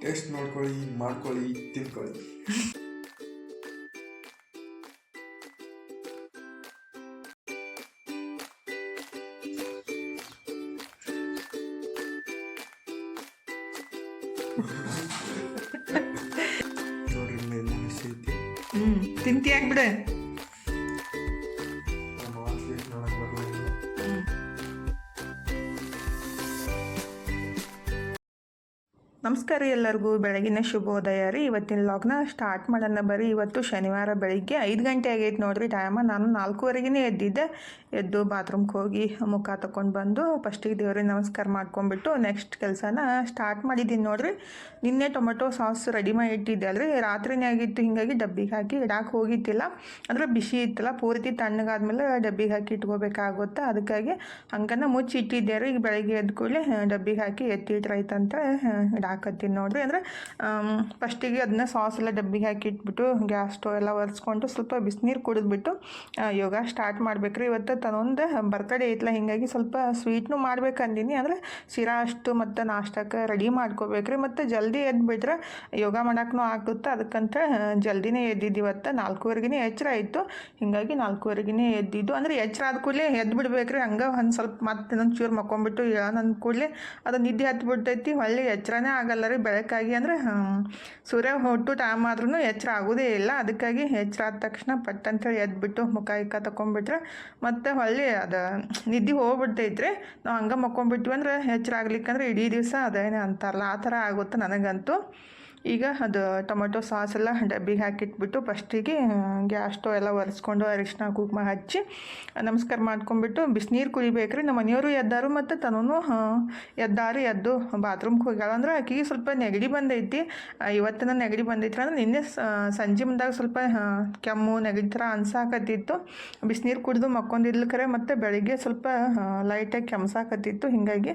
Taste ನೋಡ್ಕೊಳ್ಳಿ ಮಾಡ್ಕೊಳ್ಳಿ ತಿನ್ಕೊಳ್ಳಿ ನಮಸ್ಕಾರ ಎಲ್ಲರಿಗೂ ಬೆಳಗಿನ ಶುಭೋದಯ ರೀ. ಇವತ್ತಿನ ಲಾಗ್ನ ಸ್ಟಾರ್ಟ್ ಮಾಡೋಣ ಬರೀ ಇವತ್ತು ಶನಿವಾರ ಬೆಳಿಗ್ಗೆ ಐದು ಗಂಟೆ ಆಗೈತೆ ನೋಡ್ರಿ ಟೈಮ ನಾನು ನಾಲ್ಕೂವರೆಗೆ ಎದ್ದಿದ್ದೆ. ಎದ್ದು ಬಾತ್ರೂಮ್ಗೆ ಹೋಗಿ ಮುಖ ತಗೊಂಡು ಬಂದು ಫಸ್ಟಿಗೆ ದೇವ್ರಿಗೆ ನಮಸ್ಕಾರ ಮಾಡ್ಕೊಂಡ್ಬಿಟ್ಟು ನೆಕ್ಸ್ಟ್ ಕೆಲಸನ ಸ್ಟಾರ್ಟ್ ಮಾಡಿದ್ದೀನಿ ನೋಡ್ರಿ. ನಿನ್ನೆ ಟೊಮೆಟೊ ಸಾಸ್ ರೆಡಿ ಮಾಡಿ ಇಟ್ಟಿದ್ದೆ ಅಲ್ರಿ. ರಾತ್ರಿನೇ ಆಗಿತ್ತು, ಹಿಂಗಾಗಿ ಡಬ್ಬಿಗೆ ಹಾಕಿ ಇಡಕ್ಕೆ ಹೋಗಿತ್ತಿಲ್ಲ ಅಂದರೆ ಬಿಸಿ ಇತ್ತಲ್ಲ, ಪೂರ್ತಿ ತಣ್ಣಗಾದ್ಮೇಲೆ ಡಬ್ಬಿಗೆ ಹಾಕಿ ಇಟ್ಕೋಬೇಕಾಗುತ್ತೆ? ಅದಕ್ಕಾಗಿ ಹಂಗನ ಮುಚ್ಚಿ ಇಟ್ಟಿದ್ದೆ ರೀ. ಈಗ ಬೆಳಗ್ಗೆ ಎದ್ದ ಕೂಡಲೇ ಡಬ್ಬಿಗೆ ಹಾಕಿ ಎತ್ತಿಟ್ರೈತಂತ ಇಡಾಕತ್ತೀನಿ ನೋಡ್ರಿ. ಅಂದ್ರೆ ಫಸ್ಟಿಗೆ ಅದನ್ನ ಸಾಸ್ ಎಲ್ಲ ಡಬ್ಬಿಗೆ ಹಾಕಿ ಇಟ್ಬಿಟ್ಟು ಗ್ಯಾಸ್ ಸ್ಟವ್ ಎಲ್ಲ ಒರೆಸ್ಕೊಂಡು ಸ್ವಲ್ಪ ಬಿಸಿನೀರು ಕುಡಿದ್ಬಿಟ್ಟು ಯೋಗ ಸ್ಟಾರ್ಟ್ ಮಾಡ್ಬೇಕ್ರಿ. ಇವತ್ತು ತನ್ನೊಂದು ಬರ್ತಡೇ ಐತ್ಲ, ಹಿಂಗಾಗಿ ಸ್ವಲ್ಪ ಸ್ವೀಟ್ನು ಮಾಡ್ಬೇಕಂದೀನಿ. ಅಂದ್ರೆ, ಶಿರಾ ಅಷ್ಟು ಮತ್ತು ನಾಷ್ಟಕ್ಕೆ ರೆಡಿ ಮಾಡ್ಕೋಬೇಕ್ರಿ. ಮತ್ತು ಜಲ್ದಿ ಎದ್ಬಿಟ್ರೆ ಯೋಗ ಮಾಡೋಕ್ಕೂ ಆಗುತ್ತೆ? ಅದಕ್ಕಂತ ಜಲ್ದಿನೇ ಎದ್ದಿದ್ದು ಇವತ್ತು ನಾಲ್ಕೂವರೆಗೆ ಎಚ್ಚರ ಆಯಿತು. ಹಿಂಗಾಗಿ ನಾಲ್ಕೂವರೆಗೆ ಎದ್ದಿದ್ದು. ಅಂದ್ರೆ, ಎಚ್ಚರ ಆದ ಕೂಡಲೇ ಎದ್ದು ಬಿಡ್ಬೇಕ್ರಿ ಹಂಗೆ ಒಂದು ಸ್ವಲ್ಪ ಮತ್ತೆ ಇನ್ನೊಂದು ಚೂರು ಮಕ್ಕೊಂಬಿಟ್ಟು ನನ್ನ ಕೂಡಲೇ ಅದು ನಿದ್ದೆ ಹತ್ತು ಬಿಡ್ತೈತಿ ಹೊಳ್ಳಿ ಎಚ್ಚರನೇ ಆಗಲ್ಲ ಬೆಳಕಾಗಿ ಅಂದ್ರೆ ಸೂರ್ಯ ಹುಟ್ಟು ಟೈಮ್ ಆದ್ರೂ ಎಚ್ಚರ ಆಗೋದೇ ಇಲ್ಲ. ಅದಕ್ಕಾಗಿ ಎಚ್ಚರ ಆದ ತಕ್ಷಣ ಪಟ್ ಅಂತೇಳಿ ಎದ್ಬಿಟ್ಟು ಮುಖ ಇಕ್ಕ ತಗೊಂಡ್ಬಿಟ್ರೆ ಮತ್ತೆ ಹೊಳ್ಳಿ ಅದು, ನಿದ್ದೆ ಹೋಗ್ಬಿಡ್ತೈತ್ರಿ. ನಾವು ಹಂಗೆ ಮಕ್ಕೊಂಡ್ಬಿಟ್ವಿ ಅಂದ್ರೆ ಎಚ್ಚರ ಆಗ್ಲಿಕ್ಕಂದ್ರೆ ಇಡೀ ದಿವಸ ಅದೇನೇ ಅಂತಾರಲ್ಲ, ಆ ಥರ ಆಗುತ್ತೆ ನನಗಂತೂ. ಈಗ ಅದು ಟೊಮೆಟೊ ಸಾಸ್ ಎಲ್ಲ ಡಬ್ಬಿಗೆ ಹಾಕಿಟ್ಬಿಟ್ಟು ಫಸ್ಟಿಗೆ ಗ್ಯಾಸ್ ಸ್ಟವ್ ಎಲ್ಲ ಒರೆಸ್ಕೊಂಡು ಅರಿಶಿನ ಕುಂಕುಮ ಹಚ್ಚಿ ನಮಸ್ಕಾರ ಮಾಡ್ಕೊಂಡ್ಬಿಟ್ಟು ಬಿಸಿನೀರು ಕುಡಿಬೇಕ್ರಿ. ನಮ್ಮ ಮನೆಯವರು ಎದ್ದಾರು ಮತ್ತು ತನೂ ಎದ್ದಾರು ಎದ್ದು ಬಾತ್ರೂಮ್ಗೆ ಹೋಗ್ಯಾಳ ಅಂದ್ರೆ ಆಕಿಗೆ ಸ್ವಲ್ಪ ನೆಗಡಿ ಬಂದೈತಿ. ಇವತ್ತಿನ ನೆಗಡಿ ಬಂದೈತಿ ಅಂದ್ರೆ ನಿನ್ನೆ ಸಂಜೆ ಮುಂದಾಗ ಸ್ವಲ್ಪ ಕೆಮ್ಮು, ನೆಗಡಿ ಥರ ಅನ್ಸಾಕತ್ತಿತ್ತು. ಬಿಸಿನೀರು ಕುಡಿದು ಮಕ್ಕೊಂದಿದ್ಲು ಕರೆ ಮತ್ತು ಬೆಳಿಗ್ಗೆ ಸ್ವಲ್ಪ ಲೈಟಾಗಿ ಕೆಮ್ಸಾಕತ್ತಿತ್ತು. ಹೀಗಾಗಿ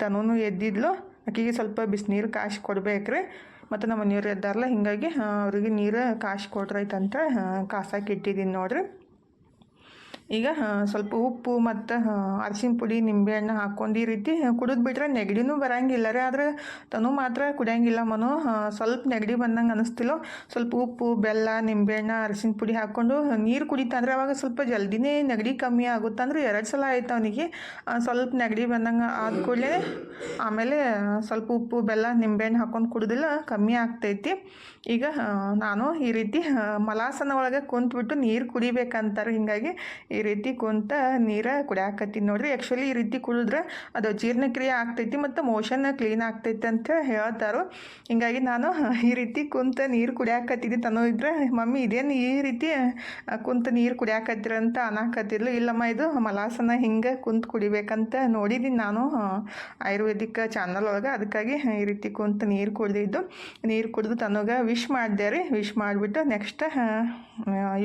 ತನೂ ಎದ್ದಿದ್ಲು. ಆಕಿಗೆ ಸ್ವಲ್ಪ ಬಿಸಿನೀರು ಕಾಶಿ ಕೊಡ್ಬೇಕ್ರಿ. ಮತ್ತು ನಮ್ಮ ಮನೆಯವ್ರು ಇದ್ದಾರಲ್ಲ ಹೀಗಾಗಿ ಅವರಿಗೆ ನೀರು ಕಾಶಿ ಕೊಟ್ರೈತಂತ ಕಾಸಾಕಿಟ್ಟಿದ್ದೀನಿ ನೋಡ್ರಿ. ಈಗ ಸ್ವಲ್ಪ ಉಪ್ಪು ಮತ್ತು ಅರಿಶಿನ ಪುಡಿ, ನಿಂಬೆಹಣ್ಣು ಹಾಕ್ಕೊಂಡು ಈ ರೀತಿ ಕುಡಿದು ಬಿಟ್ರೆ ನೆಗಡಿನೂ ಬರಂಗಿಲ್ಲ ರೀ. ಆದರೆ ತನು ಮಾತ್ರ ಕುಡಿಯಂಗಿಲ್ಲ ಮನು. ಸ್ವಲ್ಪ ನೆಗಡಿ ಬಂದಂಗೆ ಅನಿಸ್ತಿಲ್ಲೋ, ಸ್ವಲ್ಪ ಉಪ್ಪು, ಬೆಲ್ಲ, ನಿಂಬೆಹಣ್ಣು, ಅರಿಶಿನ ಪುಡಿ ಹಾಕ್ಕೊಂಡು ನೀರು ಕುಡಿತಂದ್ರೆ ಅವಾಗ ಸ್ವಲ್ಪ ಜಲ್ದಿನೇ ನೆಗಡಿ ಕಮ್ಮಿ ಆಗುತ್ತೆ ಅಂದ್ರೆ ಎರಡು ಸಲ ಆಯ್ತು ಅವನಿಗೆ. ಸ್ವಲ್ಪ ನೆಗಡಿ ಬಂದಂಗೆ ಆದ ಕೂಡಲೇ, ಆಮೇಲೆ ಸ್ವಲ್ಪ ಉಪ್ಪು, ಬೆಲ್ಲ, ನಿಂಬೆಹಣ್ಣು ಹಾಕ್ಕೊಂಡು ಕುಡಿದಿಲ್ಲ, ಕಮ್ಮಿ ಆಗ್ತೈತಿ. ಈಗ ನಾನು ಈ ರೀತಿ ಮಲಾಸನ ಒಳಗೆ ಕುಂತ್ಬಿಟ್ಟು ನೀರು ಕುಡಿಬೇಕಂತಾರೆ ಹಿಂಗಾಗಿ ರೀತಿ ಕುಂತ ನೀರು ಕುಡಿಯಾಕತ್ತೀನಿ ನೋಡ್ರಿ. ಆ್ಯಕ್ಚುಲಿ ಈ ರೀತಿ ಕುಡಿದ್ರೆ ಅದು ಜೀರ್ಣಕ್ರಿಯೆ ಆಗ್ತೈತಿ ಮತ್ತು ಮೋಷನ್ ಕ್ಲೀನ್ ಆಗ್ತೈತಿ ಅಂತ ಹೇಳ್ತಾರೆ. ಹಿಂಗಾಗಿ ನಾನು ಈ ರೀತಿ ಕುಂತ ನೀರು ಕುಡಿಯಾಕತ್ತಿದ್ದೆ ತನೋ ಇದ್ರೆ. ಮಮ್ಮಿ ಇದೇನು ಈ ರೀತಿ ಕುಂತ ನೀರು ಕುಡಿಯಾಕತ್ತಿರ ಅಂತ ಅನ್ನಕತ್ತಿದ್ಲು ಇಲ್ಲಮ್ಮ, ಇದು ಮಲಾಸನ ಹಿಂಗೆ ಕುಂತ ಕುಡಿಬೇಕಂತ ನೋಡಿದ್ದೀನಿ ನಾನು ಆಯುರ್ವೇದಿಕ್ ಚಾನಲ್ ಒಳಗೆ. ಅದಕ್ಕಾಗಿ ಈ ರೀತಿ ಕುಂತ ನೀರು ಕುಡ್ದಿದ್ದು. ನೀರು ಕುಡಿದು ತನಗೆ ವಿಶ್ ಮಾಡಿದೆ ರೀ. ವಿಶ್ ಮಾಡಿಬಿಟ್ಟು ನೆಕ್ಸ್ಟ್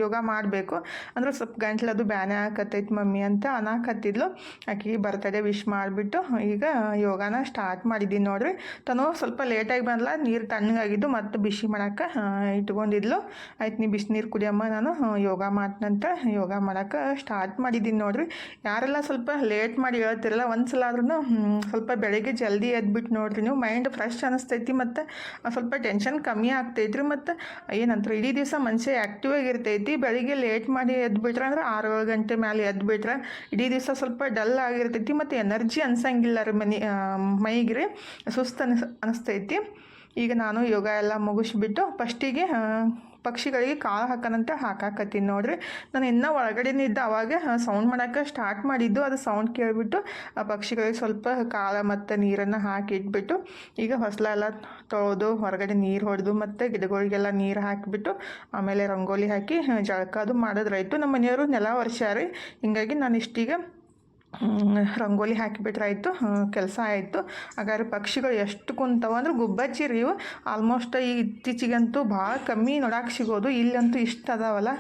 ಯೋಗ ಮಾಡಬೇಕು. ಅಂದ್ರೆ ಸ್ವಲ್ಪ ಗಂಟ್ಲದು ಅದು ಬ್ಯಾನೆ ಆಕತ್ತೈತಿ ಮಮ್ಮಿ ಅಂತ ಅನಾಕತ್ತಿದ್ಲು. ಆಕೆಗೆ ಬರ್ತಡೇ ವಿಶ್ ಮಾಡಿಬಿಟ್ಟು ಈಗ ಯೋಗಾನ ಸ್ಟಾರ್ಟ್ ಮಾಡಿದ್ದೀನಿ ನೋಡ್ರಿ. ತನು ಸ್ವಲ್ಪ ಲೇಟಾಗಿ ಬಂದ್ಲ, ನೀರು ತಣ್ಣಗಾಗಿದ್ದು ಮತ್ತು ಬಿಸಿ ಮಾಡೋಕ್ಕೆ ಇಟ್ಕೊಂಡಿದ್ಲು. ಆಯ್ತು ನೀ ಬಿಸಿನೀರು ಕುಡಿಯಮ್ಮ, ನಾನು ಯೋಗ ಮಾಡ್ತಂತ ಯೋಗ ಮಾಡೋಕ್ಕೆ ಸ್ಟಾರ್ಟ್ ಮಾಡಿದ್ದೀನಿ ನೋಡ್ರಿ. ಯಾರೆಲ್ಲ ಸ್ವಲ್ಪ ಲೇಟ್ ಮಾಡಿ ಹೇಳ್ತಿರಲ್ಲ ಒಂದು ಸಲ ಆದ್ರೂ ಸ್ವಲ್ಪ ಬೆಳಗ್ಗೆ ಜಲ್ದಿ ಎದ್ಬಿಟ್ಟು ನೋಡ್ರಿ ನೀವು. ಮೈಂಡ್ ಫ್ರೆಶ್ ಅನಿಸ್ತೈತಿ ಮತ್ತು ಸ್ವಲ್ಪ ಟೆನ್ಷನ್ ಕಮ್ಮಿ ಆಗ್ತೈತ್ರಿ ಮತ್ತು. ಏನಂತಾರೆ, ಇಡೀ ದಿವಸ ಮನುಷ್ಯ ಆ್ಯಕ್ಟಿವ್ ಆಗಿರ್ತೈತಿ. ಬೆಳಿಗ್ಗೆ ಲೇಟ್ ಮಾಡಿ ಎದ್ಬಿಟ್ರೆ ಅಂದ್ರೆ ಆರು ಗಂಟೆ ಮೇಲೆ ಎದ್ಬಿಟ್ರೆ ಇಡೀ ದಿವಸ ಸ್ವಲ್ಪ ಡಲ್ ಆಗಿರ್ತೈತಿ ಮತ್ತು ಎನರ್ಜಿ ಅನ್ಸಂಗಿಲ್ಲ ರೀ ಮನೆ ಮೈಗೆ ರೀ ಸುಸ್ತು ಅನಿಸ್, ಅನಿಸ್ತೈತಿ. ಈಗ ನಾನು ಯೋಗ ಎಲ್ಲ ಮುಗಿಸ್ಬಿಟ್ಟು ಫಸ್ಟಿಗೆ ಪಕ್ಷಿಗಳಿಗೆ ಕಾಳು ಹಾಕನಂತೆ ಹಾಕಾಕತ್ತೀನಿ ನೋಡ್ರಿ. ನಾನು ಇನ್ನೂ ಒಳಗಡೆನಿದ್ದ ಅವಾಗ ಸೌಂಡ್ ಮಾಡೋಕ್ಕೆ ಸ್ಟಾರ್ಟ್ ಮಾಡಿದ್ದು, ಅದು ಸೌಂಡ್ ಕೇಳಿಬಿಟ್ಟು, ಆ ಪಕ್ಷಿಗಳಿಗೆ ಸ್ವಲ್ಪ ಕಾಳು ಮತ್ತು ನೀರನ್ನು ಹಾಕಿ ಇಟ್ಬಿಟ್ಟು, ಈಗ ಹೊಸಲೆಲ್ಲ ತೊಳೆದು ಹೊರಗಡೆ ನೀರು ಹೊಡೆದು ಮತ್ತು ಗಿಡಗಳಿಗೆಲ್ಲ ನೀರು ಹಾಕಿಬಿಟ್ಟು, ಆಮೇಲೆ ರಂಗೋಲಿ ಹಾಕಿ ಜಳಕ ಅದು ಮಾಡೋದ್ರಾಯ್ತು. ನಮ್ಮ ಮನೆಯವರು ನೆಲ ವರ್ಷ ರೀ. ಹೀಗಾಗಿ ನಾನು ಇಷ್ಟೀಗ ರಂಗೋಲಿ ಹಾಕಿಬಿಟ್ರಾಯಿತು ಕೆಲಸ ಆಯಿತು. ಹಾಗಾದ್ರೆ ಪಕ್ಷಿಗಳು ಎಷ್ಟು ಕುಂತವ ಅಂದ್ರೆ ಗುಬ್ಬಚ್ಚಿ ರೀ ಇವು ಆಲ್ಮೋಸ್ಟ್ ಈ ಇತ್ತೀಚಿಗಂತೂ ಭಾಳ ಕಮ್ಮಿ ನೋಡಕ್ಕೆ ಸಿಗೋದು. ಇಲ್ಲಂತೂ ಇಷ್ಟು ಅದಾವಲ್ಲ.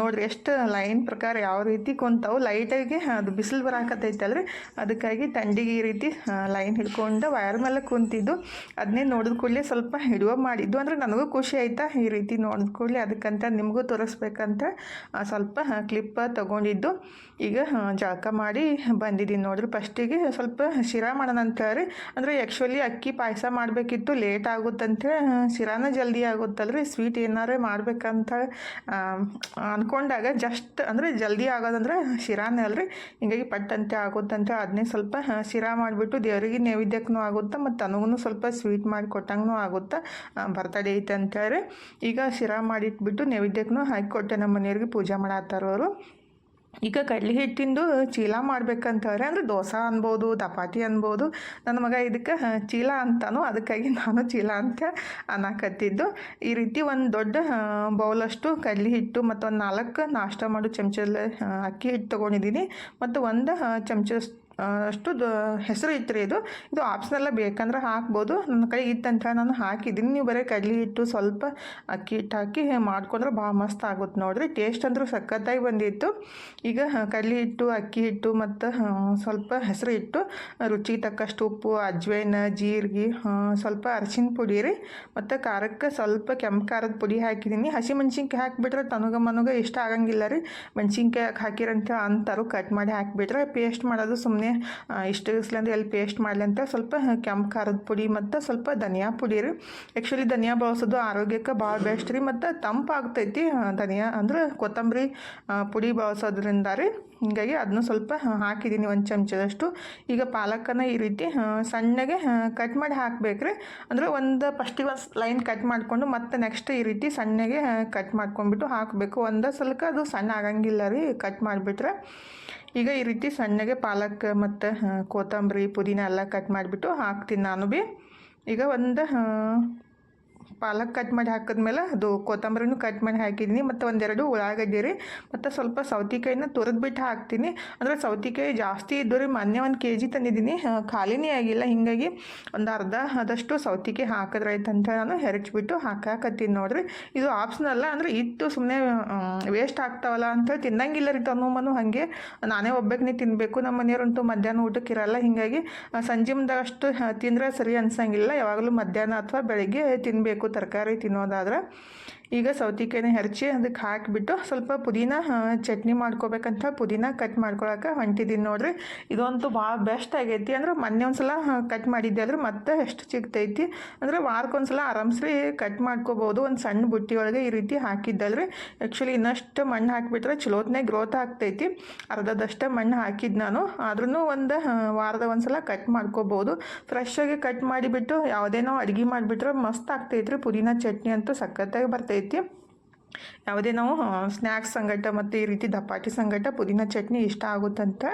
ನೋಡ್ರಿ ಎಷ್ಟು ಲೈನ್ ಪ್ರಕಾರ ಯಾವ ರೀತಿ ಕುಂತಾವು. ಲೈಟಾಗಿ ಅದು ಬಿಸಿಲು ಬರಾಕತ್ತೈತಲ್ರಿ ಅದಕ್ಕಾಗಿ ತಂಡಿಗೆ ಈ ರೀತಿ ಲೈನ್ ಹಿಡ್ಕೊಂಡು ವಯರ್ ಮೇಲೆ ಕುಂತಿದ್ದು. ಅದನ್ನೇ ನೋಡಿದ ಕೂಡಲೇ ಸ್ವಲ್ಪ ಹಿಡುವ ಮಾಡಿದ್ದು ಅಂದರೆ ನನಗೂ ಖುಷಿ ಆಯ್ತಾ ಈ ರೀತಿ ನೋಡಿದ ಕೂಡಲೇ. ಅದಕ್ಕಂತ ನಿಮಗೂ ತೋರಿಸ್ಬೇಕಂತ ಸ್ವಲ್ಪ ಕ್ಲಿಪ್ ತಗೊಂಡಿದ್ದು. ಈಗ ಜಳಕ ಮಾಡಿ ಬಂದಿದ್ದೀನಿ. ನೋಡ್ರಿ ಫಸ್ಟಿಗೆ ಸ್ವಲ್ಪ ಶಿರಾ ಮಾಡೋಣ ಅಂತ ಹೇಳಿ ಅಂದರೆ ಆ್ಯಕ್ಚುಲಿ ಅಕ್ಕಿ ಪಾಯಸ ಮಾಡಬೇಕಿತ್ತು ಲೇಟ್ ಆಗುತ್ತಂತೇಳಿ ಶಿರಾನ ಜಲ್ದಿ ಆಗುತ್ತಲ್ರಿ. ಸ್ವೀಟ್ ಏನಾರೇ ಮಾಡ್ಬೇಕಂತ ಅಂದ್ಕೊಂಡಾಗ ಜಸ್ಟ್ ಅಂದರೆ ಜಲ್ದಿ ಆಗೋದಂದ್ರೆ ಶಿರಾನೇ ಅಲ್ರಿ. ಹಿಂಗಾಗಿ ಪಟ್ಟಂತೆ ಆಗುತ್ತಂತೆ ಅದನ್ನೇ ಸ್ವಲ್ಪ ಶಿರಾ ಮಾಡಿಬಿಟ್ಟು ದೇವರಿಗೆ ನೈವೇದ್ಯಕ್ಕೂ ಆಗುತ್ತೆ, ಮತ್ತು ತನಗೂ ಸ್ವಲ್ಪ ಸ್ವೀಟ್ ಮಾಡಿ ಕೊಟ್ಟಂಗೂ ಆಗುತ್ತೆ ಬರ್ತಡೇ ಐತೆ ಅಂತೇಳಿ ಈಗ ಶಿರಾ ಮಾಡಿಟ್ಬಿಟ್ಟು ನೈವೇದ್ಯಕ್ಕೂ ಹಾಕಿ ಕೊಟ್ಟೆ ನಮ್ಮ ಮನೆಯವ್ರಿಗೆ ಪೂಜೆ ಮಾಡತ್ತಾರ ಅವರು. ಈಗ ಕಡ್ಲಿ ಹಿಟ್ಟಿಂದು ಚೀಲ ಮಾಡ್ಬೇಕಂತವ್ರೆ, ಅಂದರೆ ದೋಸೆ ಅನ್ಬೋದು ದಪಾಟಿ ಅನ್ಬೋದು. ನನ್ನ ಮಗ ಇದಕ್ಕೆ ಚೀಲ ಅಂತಾನು, ಅದಕ್ಕಾಗಿ ನಾನು ಚೀಲ ಅಂತ ಅನ್ನಕತ್ತಿದ್ದು ಈ ರೀತಿ ಒಂದು ದೊಡ್ಡ ಬೌಲಷ್ಟು ಕಡ್ಲಿ ಹಿಟ್ಟು ಮತ್ತು ಒಂದು ನಾಲ್ಕು ನಾಷ್ಟ ಮಾಡೋ ಚಮಚದ ಅಕ್ಕಿ ಹಿಟ್ಟು ತೊಗೊಂಡಿದ್ದೀನಿ. ಮತ್ತು ಒಂದು ಚಮಚ ಅಷ್ಟು ಹೆಸರು ಇತ್ತು ರೀ ಇದು ಇದು ಆಪ್ಷನಲ್ಲ ಬೇಕಂದ್ರೆ ಹಾಕ್ಬೋದು. ನನ್ನ ಕೈ ಇತ್ತಂತ ನಾನು ಹಾಕಿದ್ದೀನಿ. ನೀವು ಬರೀ ಕಡ್ಲಿ ಹಿಟ್ಟು ಸ್ವಲ್ಪ ಅಕ್ಕಿ ಹಿಟ್ಟು ಹಾಕಿ ಮಾಡ್ಕೊಂಡ್ರೆ ಭಾಳ ಮಸ್ತ್ ಆಗುತ್ತೆ ನೋಡಿರಿ. ಟೇಸ್ಟ್ ಅಂದರೂ ಸಖತ್ತಾಗಿ ಬಂದಿತ್ತು. ಈಗ ಕಡಲಿ ಹಿಟ್ಟು, ಅಕ್ಕಿ ಹಿಟ್ಟು ಮತ್ತು ಸ್ವಲ್ಪ ಹೆಸರು ಹಿಟ್ಟು ರುಚಿಗೆ ತಕ್ಕಷ್ಟು ಉಪ್ಪು, ಅಜ್ವೈನ, ಜೀರಿಗೆ ಸ್ವಲ್ಪ ಅರಶಿನ ಪುಡಿ ರೀ. ಮತ್ತು ಖಾರಕ್ಕೆ ಸ್ವಲ್ಪ ಕೆಂಪು ಖಾರದ ಪುಡಿ ಹಾಕಿದ್ದೀನಿ. ಹಸಿ ಮೆಣಸಿನ್ಕಾಯಿ ಹಾಕಿಬಿಟ್ರೆ ತನಗ ಮನಗ ಇಷ್ಟ ಆಗಂಗಿಲ್ಲ ರೀ. ಮೆಣಸಿನ್ಕಾಯಿ ಹಾಕಿರಂತ ಅಂತಾರು ಕಟ್ ಮಾಡಿ ಹಾಕಿಬಿಟ್ರೆ ಪೇಸ್ಟ್ ಮಾಡೋದು ಸುಮ್ಮನೆ ಇಷ್ಟ ಅಂದ್ರೆ ಎಲ್ಲಿ ಪೇಸ್ಟ್ ಮಾಡಲಿ ಅಂತ ಸ್ವಲ್ಪ ಕೆಂಪು ಖಾರದ ಪುಡಿ ಮತ್ತು ಸ್ವಲ್ಪ ಧನಿಯಾ ಪುಡಿ ರೀ. ಆ್ಯಕ್ಚುಲಿ ಧನಿಯಾ ಬಳಸೋದು ಆರೋಗ್ಯಕ್ಕೆ ಭಾಳ ಬೆಸ್ಟ್ ರೀ ಮತ್ತು ತಂಪಾಗ್ತೈತಿ ಧನಿಯಾ ಅಂದ್ರೆ ಕೊತ್ತಂಬರಿ ಪುಡಿ ಬಳಸೋದ್ರಿಂದ ರೀ. ಹೀಗಾಗಿ ಅದನ್ನು ಸ್ವಲ್ಪ ಹಾಕಿದ್ದೀನಿ ಒಂದು ಚಮಚದಷ್ಟು. ಈಗ ಪಾಲಕನ ಈ ರೀತಿ ಸಣ್ಣಗೆ ಕಟ್ ಮಾಡಿ ಹಾಕ್ಬೇಕ್ರಿ ಅಂದರೆ ಒಂದು ಫಸ್ಟಿಗೆ ಒಂದು ಲೈನ್ ಕಟ್ ಮಾಡಿಕೊಂಡು ಮತ್ತೆ ನೆಕ್ಸ್ಟ್ ಈ ರೀತಿ ಸಣ್ಣಗೆ ಕಟ್ ಮಾಡ್ಕೊಂಡ್ಬಿಟ್ಟು ಹಾಕಬೇಕು. ಒಂದೇ ಸಲಕ್ಕೆ ಅದು ಸಣ್ಣ ಆಗಂಗಿಲ್ಲ ರೀ ಕಟ್ ಮಾಡಿಬಿಟ್ರೆ. ಈಗ ಈ ರೀತಿ ಸಣ್ಣಗೆ ಪಾಲಕ್ ಮತ್ತು ಕೊತ್ತಂಬರಿ, ಪುದೀನ ಎಲ್ಲ ಕಟ್ ಮಾಡಿಬಿಟ್ಟು ಹಾಕ್ತೀನಿ ನಾನು ಭೀ ಈಗ ಒಂದು ಪಾಲಕ್ ಕಟ್ ಮಾಡಿ ಹಾಕಿದ್ಮೇಲೆ ಅದು ಕೊತ್ತಂಬರಿನೂ ಕಟ್ ಮಾಡಿ ಹಾಕಿದ್ದೀನಿ. ಮತ್ತು ಒಂದೆರಡು ಉಳ್ಳಾಗಡ್ಡಿ ರೀ ಮತ್ತು ಸ್ವಲ್ಪ ಸೌತಿಕಾಯಿನ ತುರಿದ್ಬಿಟ್ಟು ಹಾಕ್ತೀನಿ. ಅಂದರೆ ಸೌತಿಕಾಯಿ ಜಾಸ್ತಿ ಇದ್ದರೆ ಮೊನ್ನೆ ಒಂದು ಕೆ ಜಿ ತಂದಿದ್ದೀನಿ ಖಾಲಿನೇ ಆಗಿಲ್ಲ. ಹೀಗಾಗಿ ಒಂದು ಅರ್ಧ ಆದಷ್ಟು ಸೌತಿಕಾಯಿ ಹಾಕಿದ್ರೆ ಆಯ್ತು ಅಂತ ನಾನು ಹೆರಚ್ಬಿಟ್ಟು ಹಾಕಾಕತ್ತೀನಿ ನೋಡ್ರಿ. ಇದು ಆಪ್ಷನಲ್ಲ ಅಂದರೆ ಇಟ್ಟು ಸುಮ್ಮನೆ ವೇಸ್ಟ್ ಆಗ್ತಾವಲ್ಲ ಅಂತೇಳಿ ತಿನ್ನಂಗಿಲ್ಲ ರೀ ತನ್ನೂ ಹಾಗೆ. ನಾನೇ ಒಬ್ಬಕ್ಕೆ ತಿನ್ನಬೇಕು ನಮ್ಮ ಮನೆಯವ್ರಂತೂ ಮಧ್ಯಾಹ್ನ ಊಟಕ್ಕೆ ಇರಲ್ಲ. ಹೀಗಾಗಿ ಸಂಜೆ ಮುಂದಾಗಷ್ಟು ತಿಂದರೆ ಸರಿ ಅನ್ಸಂಗಿಲ್ಲ. ಯಾವಾಗಲೂ ಮಧ್ಯಾಹ್ನ ಅಥವಾ ಬೆಳಗ್ಗೆ ತಿನ್ನಬೇಕು ತರಕಾರಿ ತಿನ್ನೋದಾದ್ರೆ ಈಗ ಸೌತಿಕಾಯಿನ ಹೆರ್ಚಿ ಅದಕ್ಕೆ ಹಾಕಿಬಿಟ್ಟು ಸ್ವಲ್ಪ ಪುದೀನ ಚಟ್ನಿ ಮಾಡ್ಕೋಬೇಕಂತ ಪುದೀನ ಕಟ್ ಮಾಡ್ಕೊಳಕ್ಕೆ ಹೊಂಟಿದ್ದೀನಿ ನೋಡ್ರಿ. ಇದಂತೂ ಭಾಳ ಬೆಸ್ಟ್ ಆಗೈತಿ ಅಂದ್ರೆ ಮೊನ್ನೆ ಒಂದ್ಸಲ ಕಟ್ ಮಾಡಿದ್ದೆ ಅಂದ್ರೆ ಮತ್ತೆ ಎಷ್ಟು ಸಿಗ್ತೈತಿ ಅಂದರೆ ವಾರಕ್ಕೊಂದ್ಸಲ ಆರಾಮ್ಸ್ರಿ ಕಟ್ ಮಾಡ್ಕೋಬೋದು. ಒಂದು ಸಣ್ಣ ಬುಟ್ಟಿ ಒಳಗೆ ಈ ರೀತಿ ಹಾಕಿದ್ದಲ್ರಿ. ಆ್ಯಕ್ಚುಲಿ ಇನ್ನಷ್ಟು ಮಣ್ಣು ಹಾಕಿಬಿಟ್ರೆ ಚಲೋತ್ನೇ ಗ್ರೋತ್ ಆಗ್ತೈತಿ. ಅರ್ಧದಷ್ಟು ಮಣ್ಣು ಹಾಕಿದ್ದು ನಾನು. ಆದ್ರೂ ಒಂದು ವಾರದ ಒಂದ್ಸಲ ಕಟ್ ಮಾಡ್ಕೋಬೋದು. ಆಗಿ ಕಟ್ ಮಾಡಿಬಿಟ್ಟು ಯಾವುದೇನೋ ಅಡುಗೆ ಮಾಡಿಬಿಟ್ರೆ ಮಸ್ತ್ ಆಗ್ತೈತ್ರಿ. ಪುದೀನ ಚಟ್ನಿ ಅಂತೂ ಸಖತ್ತಾಗಿ ಬರ್ತೈತಿ. ಯಾವುದೇ ನಾವು ಸ್ನ್ಯಾಕ್ಸ್ ಸಂಗಟ ಮತ್ತು ಈ ರೀತಿ ದಪಾಟಿ ಸಂಗಟ, ಪುದೀನ ಚಟ್ನಿ ಇಷ್ಟ ಆಗುತ್ತಂತ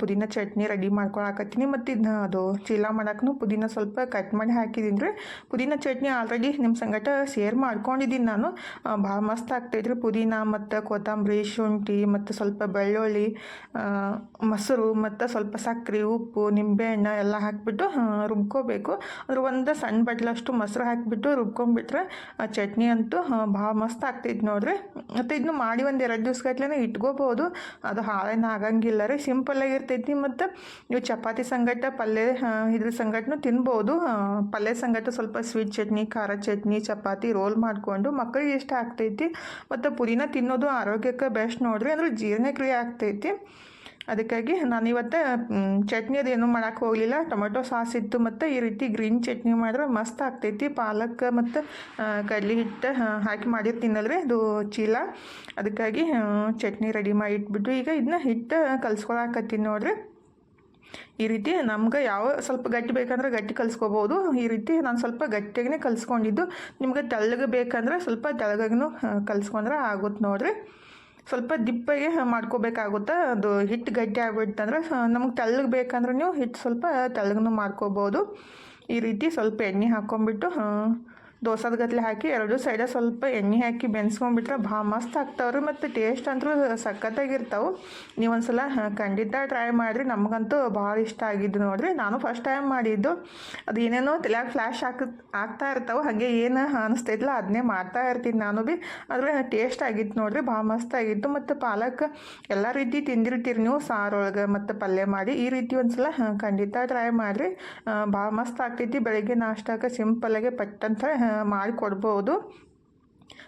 ಪುದೀನ ಚಟ್ನಿ ರೆಡಿ ಮಾಡ್ಕೊಳಕತ್ತೀನಿ. ಮತ್ತು ಇದನ್ನ ಅದು ಚೀಲ ಮಾಡೋಕ್ಕೂ ಪುದೀನ ಸ್ವಲ್ಪ ಕಟ್ ಮಾಡಿ ಹಾಕಿದ್ದೀನಿ ರೀ ಪುದೀನ ಚಟ್ನಿ ಆಲ್ರೆಡಿ ನಿಮ್ಮ ಸಂಗಟ ಶೇರ್ ಮಾಡ್ಕೊಂಡಿದ್ದೀನಿ ನಾನು. ಭಾಳ ಮಸ್ತ್ ಆಗ್ತೈತ್ರಿ ಪುದೀನ ಮತ್ತು ಕೊತ್ತಂಬರಿ, ಶುಂಠಿ ಮತ್ತು ಸ್ವಲ್ಪ ಬೆಳ್ಳುಳ್ಳಿ ಮೊಸರು ಮತ್ತು ಸ್ವಲ್ಪ ಸಕ್ಕರೆ ಉಪ್ಪು ನಿಂಬೆಹಣ್ಣು ಎಲ್ಲ ಹಾಕಿಬಿಟ್ಟು ರುಬ್ಕೋಬೇಕು. ಅದ್ರ ಒಂದು ಸಣ್ಣ ಬಟ್ಲಷ್ಟು ಮೊಸರು ಹಾಕಿಬಿಟ್ಟು ರುಬ್ಕೊಂಡ್ಬಿಟ್ರೆ ಚಟ್ನಿ ಅಂತೂ ಭಾಳ ಮಸ್ತ್ ಆಗ್ತೈತೆ ನೋಡ್ರಿ. ಮತ್ತು ಇದನ್ನು ಮಾಡಿ ಒಂದು ಎರಡು ದಿವ್ಸಗಟ್ಲೆ ಇಟ್ಕೋಬೋದು. ಅದು ಹಾಳೇನು ಆಗಂಗಿಲ್ಲ ರೀ. ಸಿಂಪಲ್ಲಾಗಿ ಇರ್ತೈತಿ ಮತ್ತು ನೀವು ಚಪಾತಿ ಸಂಗಟ ಪಲ್ಯ ಇದ್ರ ಸಂಗಟ್ನೂ ತಿನ್ಬೋದು. ಪಲ್ಯ ಸಂಗಟ ಸ್ವಲ್ಪ ಸ್ವೀಟ್ ಚಟ್ನಿ, ಖಾರ ಚಟ್ನಿ, ಚಪಾತಿ ರೋಲ್ ಮಾಡಿಕೊಂಡು ಮಕ್ಕಳಿಗೆ ಇಷ್ಟ ಆಗ್ತೈತಿ. ಮತ್ತು ಪುದೀನ ತಿನ್ನೋದು ಆರೋಗ್ಯಕ್ಕೆ ಬೆಸ್ಟ್ ನೋಡ್ರಿ. ಅಂದ್ರೆ ಜೀರ್ಣಕ್ರಿಯೆ ಆಗ್ತೈತಿ. ಅದಕ್ಕಾಗಿ ನಾನು ಇವತ್ತು ಚಟ್ನಿ ಅದೇನು ಮಾಡೋಕ್ಕೆ ಹೋಗಲಿಲ್ಲ. ಟೊಮೆಟೊ ಸಾಸ್ ಇತ್ತು ಮತ್ತು ಈ ರೀತಿ ಗ್ರೀನ್ ಚಟ್ನಿ ಮಾಡಿದ್ರೆ ಮಸ್ತ್ ಆಗ್ತೈತಿ. ಪಾಲಕ್ ಮತ್ತು ಕಡ್ಲೆ ಹಿಟ್ಟು ಹಾಕಿ ಹಾಕಿ ಮಾಡಿರ್ತೀನಲ್ರಿ ಅದು ಚೀಲ. ಅದಕ್ಕಾಗಿ ಚಟ್ನಿ ರೆಡಿ ಮಾಡಿ ಇಟ್ಬಿಟ್ಟು ಈಗ ಇದನ್ನ ಹಿಟ್ಟು ಕಲ್ಸ್ಕೊಳಕತ್ತೀನಿ ನೋಡ್ರಿ. ಈ ರೀತಿ ನಮ್ಗೆ ಯಾವ ಸ್ವಲ್ಪ ಗಟ್ಟಿ ಬೇಕಂದ್ರೆ ಗಟ್ಟಿ ಕಲಿಸ್ಕೋಬೋದು. ಈ ರೀತಿ ನಾನು ಸ್ವಲ್ಪ ಗಟ್ಟಿಯಾಗೇ ಕಲ್ಸ್ಕೊಂಡಿದ್ದು. ನಿಮ್ಗೆ ತೆಳ್ಳಗೆ ಬೇಕಂದ್ರೆ ಸ್ವಲ್ಪ ತೆಳ್ಳಗಾಗಿನೂ ಕಲ್ಸ್ಕೊಂಡ್ರೆ ಆಗುತ್ತೆ ನೋಡ್ರಿ. ಸ್ವಲ್ಪ ದಿಪ್ಪಗೆ ಮಾಡ್ಕೋಬೇಕಾಗುತ್ತೆ. ಅದು ಹಿಟ್ಟು ಗಟ್ಟಿ ಆಗ್ಬಿಡ್ತಂದ್ರೆ ನಮಗೆ ತೆಳ್ಳಗೆ ಬೇಕಂದ್ರೆ ನೀವು ಹಿಟ್ಟು ಸ್ವಲ್ಪ ತೆಳ್ಳಗೂ ಮಾಡ್ಕೋಬೋದು. ಈ ರೀತಿ ಸ್ವಲ್ಪ ಎಣ್ಣೆ ಹಾಕ್ಕೊಂಬಿಟ್ಟು ದೋಸದ ಗತ್ಲೆ ಹಾಕಿ ಎರಡು ಸೈಡ ಸ್ವಲ್ಪ ಎಣ್ಣೆ ಹಾಕಿ ಬೆನ್ಸ್ಕೊಂಡ್ಬಿಟ್ರೆ ಭಾಳ ಮಸ್ತ್ ಆಗ್ತಾವ್ರಿ ಮತ್ತು ಟೇಸ್ಟ್ ಅಂತೂ ಸಖತ್ತಾಗಿರ್ತಾವೆ. ನೀವು ಒಂದ್ಸಲ ಸಲ ಖಂಡಿತ ಟ್ರೈ ಮಾಡಿರಿ. ನಮಗಂತೂ ಭಾಳ ಇಷ್ಟ ಆಗಿದ್ದು ನೋಡಿರಿ. ನಾನು ಫಸ್ಟ್ ಟೈಮ್ ಮಾಡಿದ್ದು. ಅದು ಏನೇನೋ ತಲೆಯಾಗ ಫ್ಲ್ಯಾಶ್ ಹಾಕ್, ಆಗ್ತಾ ಇರ್ತಾವೆ. ಹಾಗೆ ಏನು ಅನಿಸ್ತೈತಿಲ್ಲ ಅದನ್ನೇ ಮಾಡ್ತಾ ಇರ್ತೀನಿ ನಾನು ಭೀ ಆದರೆ ಟೇಸ್ಟ್ ಆಗಿತ್ತು ನೋಡಿರಿ. ಭಾಳ ಮಸ್ತ್ ಆಗಿತ್ತು. ಮತ್ತು ಪಾಲಕ್ ಎಲ್ಲ ರೀತಿ ತಿಂದಿರ್ತೀರಿ ನೀವು. ಸಾರೊಳಗೆ ಮತ್ತು ಪಲ್ಯ ಮಾಡಿ ಈ ರೀತಿ ಒಂದ್ಸಲ ಸಲ ಖಂಡಿತ ಟ್ರೈ ಮಾಡಿರಿ. ಭಾಳ ಮಸ್ತ್ ಆಗ್ತೈತಿ. ಬೆಳಗ್ಗೆ ನಾಷ್ಟಕ್ಕೆ ಸಿಂಪಲ್ಲಾಗೆ ಪಟ್ಟಂತ ಕೊಡ್ಬೋದು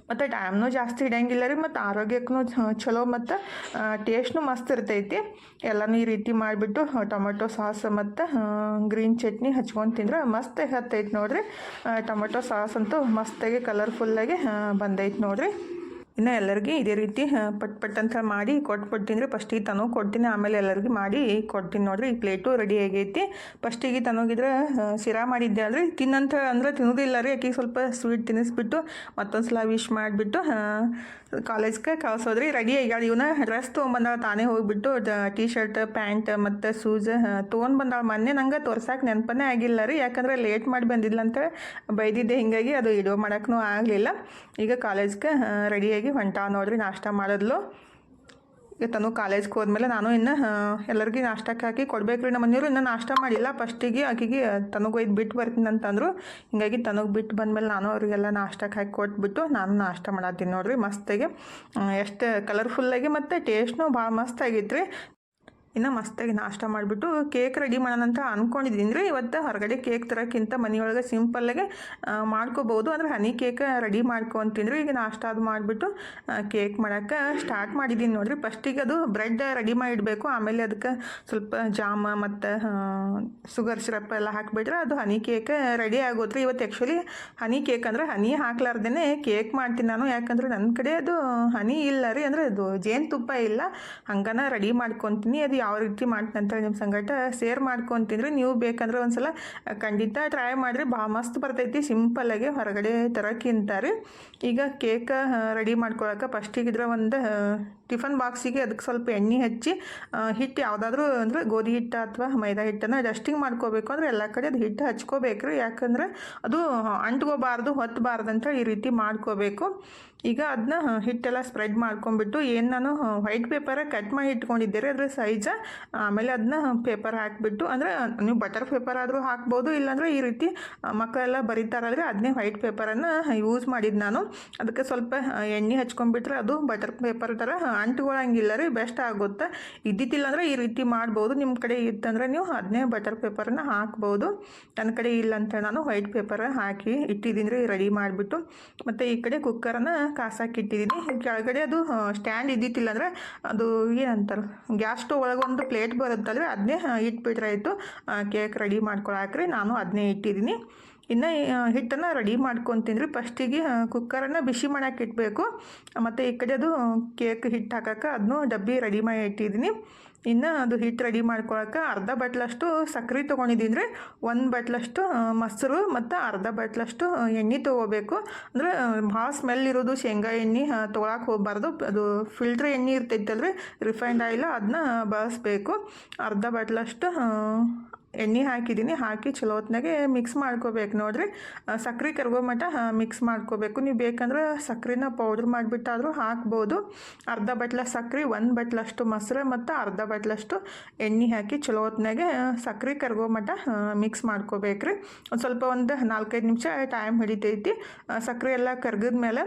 ಮತ್ತು ಟೈಮ್ನೂ ಜಾಸ್ತಿ ಹಿಡಿಯಂಗಿಲ್ಲ ರೀ, ಮತ್ತು ಆರೋಗ್ಯಕ್ಕೂ ಚಲೋ ಮತ್ತು ಟೇಸ್ಟ್ನು ಮಸ್ತ್ ಇರ್ತೈತಿ. ಎಲ್ಲನೂ ಈ ರೀತಿ ಮಾಡಿಬಿಟ್ಟು ಟೊಮೆಟೊ ಸಾಸ್ ಮತ್ತು ಗ್ರೀನ್ ಚಟ್ನಿ ಹಚ್ಕೊಂಡು ತಿಂದ್ರೆ ಮಸ್ತ್ ಹತ್ತೈತೆ ನೋಡಿರಿ. ಟೊಮೆಟೊ ಸಾಸ್ ಅಂತೂ ಮಸ್ತಾಗಿ ಕಲರ್ಫುಲ್ಲಾಗಿ ಬಂದೈತೆ ನೋಡಿರಿ. ಇನ್ನು ಎಲ್ಲರಿಗೂ ಇದೇ ರೀತಿ ಪಟ್ ಪಟ್ ಅಂತ ಮಾಡಿ ಕೊಟ್ಬಿಡ್ತೀನಿ ರೀ. ಫಸ್ಟಿಗೆ ತನೋ ಕೊಡ್ತೀನಿ, ಆಮೇಲೆ ಎಲ್ಲರಿಗೂ ಮಾಡಿ ಕೊಡ್ತೀನಿ ನೋಡಿರಿ. ಈ ಪ್ಲೇಟು ರೆಡಿ ಆಗೈತಿ. ಫಸ್ಟಿಗೆ ತನೋಗಿದ್ರೆ ಸಿರಾ ಮಾಡಿದ್ದೆ ಅಲ್ರಿ. ತಿನ್ನಂತ ಅಂದ್ರೆ ತಿನ್ನೋದಿಲ್ಲ ರೀ. ಆಕೆಗೆ ಸ್ವಲ್ಪ ಸ್ವೀಟ್ ತಿನ್ನಿಸ್ಬಿಟ್ಟು ಮತ್ತೊಂದು ಸಲ ವಿಶ್ ಮಾಡಿಬಿಟ್ಟು ಕಾಲೇಜ್ಗೆ ಕಳ್ಸೋದ್ರಿ. ರೆಡಿ ಆಗ್ಯಾಳ ಇವನ ಡ್ರೆಸ್ ತೊಗೊಂಬಂದಾಳ, ತಾನೇ ಹೋಗಿಬಿಟ್ಟು ಟೀ ಶರ್ಟ್ ಪ್ಯಾಂಟ್ ಮತ್ತು ಶೂಸ್ ತೊಗೊಂಡು ಬಂದಾಳ ಮೊನ್ನೆ. ನಂಗೆ ತೋರ್ಸಕ್ಕೆ ನೆನಪನೇ ಆಗಿಲ್ಲ ರೀ. ಯಾಕಂದ್ರೆ ಲೇಟ್ ಮಾಡಿ ಬಂದಿಲ್ಲ ಅಂತ ಬೈದಿದ್ದೆ. ಹೀಗಾಗಿ ಅದು ಇಡೋ ಮಾಡೋಕ್ಕೂ ಆಗಲಿಲ್ಲ. ಈಗ ಕಾಲೇಜ್ಗೆ ರೆಡಿಯಾಗಿ ಹೊಂಟ ನೋಡ್ರಿ ನಾಷ್ಟ ಮಾಡಿದ್ಲು. ಈಗ ತನು ಕಾಲೇಜ್ಗೆ ಹೋದ್ಮೇಲೆ ನಾನು ಇನ್ನು ಎಲ್ಲರಿಗೂ ನಾಷ್ಟಕ್ಕೆ ಹಾಕಿ ಕೊಡಬೇಕು ರೀ ನಮ್ಮ ಮನೆಯವರು. ಇನ್ನೂ ನಾಷ್ಟ ಮಾಡಿಲ್ಲ. ಫಸ್ಟಿಗೆ ಆಕೆಗೆ ತನಗೆ ಒಯ್ದು ಬಿಟ್ಟು ಬರ್ತೀನಿ ಅಂತಂದರು. ಹೀಗಾಗಿ ತನಗೆ ಬಿಟ್ಟು ಬಂದಮೇಲೆ ನಾನು ಅವರಿಗೆಲ್ಲ ನಾಷ್ಟಕ್ಕೆ ಹಾಕಿ ಕೊಟ್ಬಿಟ್ಟು ನಾನು ನಾಷ್ಟ ಮಾಡತ್ತೀನಿ ನೋಡಿರಿ ಮಸ್ತಾಗಿ. ಎಷ್ಟು ಕಲರ್ಫುಲ್ಲಾಗಿ ಮತ್ತು ಟೇಸ್ಟ್ನೂ ಭಾಳ ಮಸ್ತ್ ಆಗಿತ್ತು ರೀ ಇನ್ನು ಮಸ್ತಾಗಿ ನಾಷ್ಟ ಮಾಡಿಬಿಟ್ಟು ಕೇಕ್ ರೆಡಿ ಮಾಡೋಣ ಅಂತ ಅಂದ್ಕೊಂಡಿದ್ದೀನಿ ಅಂದರೆ ಇವತ್ತು ಹೊರಗಡೆ ಕೇಕ್ ತರೋಕ್ಕಿಂತ ಮನೆಯೊಳಗೆ ಸಿಂಪಲ್ಲಾಗೆ ಮಾಡ್ಕೋಬೋದು. ಅಂದ್ರೆ ಹನಿ ಕೇಕ್ ರೆಡಿ ಮಾಡ್ಕೊತೀನಿ ರೀ ಈಗ ನಾಷ್ಟ ಅದು ಮಾಡಿಬಿಟ್ಟು ಕೇಕ್ ಮಾಡೋಕ್ಕೆ ಸ್ಟಾರ್ಟ್ ಮಾಡಿದ್ದೀನಿ ನೋಡಿರಿ. ಫಸ್ಟಿಗೆ ಅದು ಬ್ರೆಡ್ ರೆಡಿ ಮಾಡಿಡಬೇಕು. ಆಮೇಲೆ ಅದಕ್ಕೆ ಸ್ವಲ್ಪ ಜಾಮ ಮತ್ತು ಶುಗರ್ ಸಿರಪ್ ಎಲ್ಲ ಹಾಕಿಬಿಟ್ರೆ ಅದು ಹನಿ ಕೇಕ್ ರೆಡಿ ಆಗೋತ್ರಿ. ಇವತ್ತು ಆ್ಯಕ್ಚುಲಿ ಹನಿ ಕೇಕ್ ಅಂದರೆ ಹನಿ ಹಾಕ್ಲಾರ್ದೇ ಕೇಕ್ ಮಾಡ್ತೀನಿ ನಾನು. ಯಾಕಂದ್ರೆ ನನ್ನ ಕಡೆ ಅದು ಹನಿ ಇಲ್ಲ ರೀ. ಅಂದರೆ ಅದು ಜೇನುತುಪ್ಪ ಇಲ್ಲ. ಹಂಗನ ರೆಡಿ ಮಾಡ್ಕೊತೀನಿ. ಅದು ಯಾವ ರೀತಿ ಮಾಡ್ತೀನಿ ಅಂತ ನಿಮ್ಮ ಸಂಗಟ ಶೇರ್ ಮಾಡ್ಕೊಂತಿದ್ರೆ ನೀವು ಬೇಕಂದ್ರೆ ಒಂದ್ಸಲ ಖಂಡಿತ ಟ್ರೈ ಮಾಡಿರಿ. ಭಾಳ ಮಸ್ತ್ ಬರ್ತೈತಿ. ಆಗಿ ಹೊರಗಡೆ ತರೋಕ್ಕಿಂತ ರೀ. ಈಗ ಕೇಕ್ ರೆಡಿ ಮಾಡ್ಕೊಳಕ್ಕೆ ಫಸ್ಟಿಗೆ ಇದ್ರೆ ಒಂದು ಟಿಫನ್ ಬಾಕ್ಸಿಗೆ ಅದಕ್ಕೆ ಸ್ವಲ್ಪ ಎಣ್ಣೆ ಹಚ್ಚಿ ಹಿಟ್ಟು ಯಾವುದಾದ್ರೂ ಅಂದರೆ ಗೋಧಿ ಹಿಟ್ಟು ಅಥವಾ ಮೈದಾ ಹಿಟ್ಟನ್ನು ಡಸ್ಟಿಂಗ್ ಮಾಡ್ಕೋಬೇಕು ಅಂದ್ರೆ ಎಲ್ಲ ಕಡೆ ಅದು ಹಿಟ್ಟು ಹಚ್ಕೋಬೇಕು ರೀ ಯಾಕಂದ್ರೆ ಅದು ಅಂಟ್ಕೋಬಾರ್ದು ಹೊತ್ತಬಾರ್ದು ಅಂತ ಈ ರೀತಿ ಮಾಡ್ಕೋಬೇಕು. ಈಗ ಅದನ್ನ ಹಿಟ್ಟೆಲ್ಲ ಸ್ಪ್ರೆಡ್ ಮಾಡ್ಕೊಂಡ್ಬಿಟ್ಟು ಏನು ನಾನು ವೈಟ್ ಪೇಪರ ಕಟ್ ಮಾಡಿ ಇಟ್ಕೊಂಡಿದ್ದೇನೆ. ಅದರ ಸೈಜ ಆಮೇಲೆ ಅದನ್ನ ಪೇಪರ್ ಹಾಕಿಬಿಟ್ಟು, ಅಂದರೆ, ನೀವು ಬಟರ್ ಪೇಪರ್ ಆದರೂ ಹಾಕ್ಬೋದು, ಇಲ್ಲಾಂದರೆ ಈ ರೀತಿ ಮಕ್ಕಳೆಲ್ಲ ಬರೀತಾರಲ್ರಿ ಅದನ್ನೇ ವೈಟ್ ಪೇಪರನ್ನು ಯೂಸ್ ಮಾಡಿದ್ದು ನಾನು. ಅದಕ್ಕೆ ಸ್ವಲ್ಪ ಎಣ್ಣೆ ಹಚ್ಕೊಂಡ್ಬಿಟ್ರೆ ಅದು ಬಟರ್ ಪೇಪರ್ ಥರ ಅಂಟ್ಕೊಳ್ಳಂಗಿಲ್ಲ ರೀ ಬೆಸ್ಟ್ ಆಗುತ್ತೆ. ಇದ್ದಿದ್ದಿಲ್ಲ ಅಂದರೆ ಈ ರೀತಿ ಮಾಡ್ಬೋದು. ನಿಮ್ಮ ಕಡೆ ಇತ್ತಂದರೆ ನೀವು ಅದನ್ನೇ ಬಟರ್ ಪೇಪರನ್ನ ಹಾಕ್ಬೋದು. ನನ್ನ ಕಡೆ ಇಲ್ಲ ಅಂತ ನಾನು ವೈಟ್ ಪೇಪರ್ ಹಾಕಿ ಇಟ್ಟಿದ್ದೀನಿ ರೀ ರೆಡಿ ಮಾಡಿಬಿಟ್ಟು. ಮತ್ತು ಈ ಕಡೆ ಕುಕ್ಕರನ್ನು ಕಾಸಾಕಿ ಇಟ್ಟಿದ್ದೀನಿ ಕೆಳಗಡೆ ಅದು ಸ್ಟ್ಯಾಂಡ್ ಇದ್ದಿತ್ತಿಲ್ಲ ಅಂದರೆ ಅದು ಏನಂತಾರೆ, ಗ್ಯಾಸ್ ಸ್ಟವ್ ಒಳಗೆ ಒಂದು ಪ್ಲೇಟ್ ಬರುತ್ತಲ್ವ ಅದನ್ನೇ ಇಟ್ಬಿಟ್ರೆ ಆಯಿತು. ಕೇಕ್ ರೆಡಿ ಮಾಡ್ಕೊಳಕ್ರಿ ನಾನು ಅದನ್ನೇ ಇಟ್ಟಿದ್ದೀನಿ. ಇನ್ನು ಹಿಟ್ಟನ್ನು ರೆಡಿ ಮಾಡ್ಕೊತೀನಿ ಫಸ್ಟಿಗೆ ಕುಕ್ಕರನ್ನು ಬಿಸಿ ಮಾಡಕ್ಕೆ ಇಡಬೇಕು ಮತ್ತು ಈ ಕಡೆ ಅದು ಕೇಕ್ ಹಿಟ್ಟು ಹಾಕಕ್ಕೆ ಅದನ್ನು ಡಬ್ಬಿ ರೆಡಿ ಮಾಡಿ ಇಟ್ಟಿದ್ದೀನಿ. ಇನ್ನು ಅದು ಹಿಟ್ಟು ರೆಡಿ ಮಾಡ್ಕೊಳಕ್ಕೆ ಅರ್ಧ ಬಟ್ಲಷ್ಟು ಸಕ್ಕರೆ ತೊಗೊಂಡಿದ್ದೀನಿ ರೀ ಒಂದು ಬಟ್ಲಷ್ಟು ಮೊಸರು ಮತ್ತು ಅರ್ಧ ಬಟ್ಲಷ್ಟು ಎಣ್ಣೆ ತೊಗೋಬೇಕು. ಅಂದರೆ ಭಾಳ ಸ್ಮೆಲ್ ಇರೋದು ಶೇಂಗಾ ಎಣ್ಣೆ ತೊಗೊಳಕ್ಕೆ ಹೋಗಬಾರ್ದು. ಅದು ಫಿಲ್ಟ್ರ್ ಎಣ್ಣೆ ಇರ್ತೈತಲ್ರಿ ರಿಫೈನ್ಡ್ ಆಯಿಲ್ ಅದನ್ನ ಬಳಸಬೇಕು. ಅರ್ಧ ಬಟ್ಲಷ್ಟು ಎಣ್ಣೆ ಹಾಕಿದ್ದೀನಿ, ಹಾಕಿ ಚಲೋ ಹೊತ್ನಾಗೆ ಮಿಕ್ಸ್ ಮಾಡ್ಕೋಬೇಕು. ನೋಡ್ರಿ ಸಕ್ಕರೆ ಕರ್ಗೋ ಮಟ್ಟ ಮಿಕ್ಸ್ ಮಾಡ್ಕೋಬೇಕು. ನೀವು ಬೇಕಂದ್ರೆ ಸಕ್ಕರೆನ ಪೌಡ್ರ್ ಮಾಡಿಬಿಟ್ಟಾದರೂ ಹಾಕ್ಬೋದು. ಅರ್ಧ ಬಟ್ಲ ಸಕ್ಕರೆ ಒಂದು ಬಟ್ಲಷ್ಟು ಮೊಸರು ಮತ್ತು ಅರ್ಧ ಬಟ್ಲಷ್ಟು ಎಣ್ಣೆ ಹಾಕಿ ಚಲೋ ಹೊತ್ನಾಗೆ ಸಕ್ಕರೆ ಕರ್ಗೋ ಮಟ್ಟ ಮಿಕ್ಸ್ ಮಾಡ್ಕೋಬೇಕ್ರಿ. ಒಂದು ಸ್ವಲ್ಪ ಒಂದು ನಾಲ್ಕೈದು ನಿಮಿಷ ಟೈಮ್ ಹಿಡಿತೈತಿ. ಸಕ್ಕರೆ ಎಲ್ಲ ಕರ್ಗಿದ ಮೇಲೆ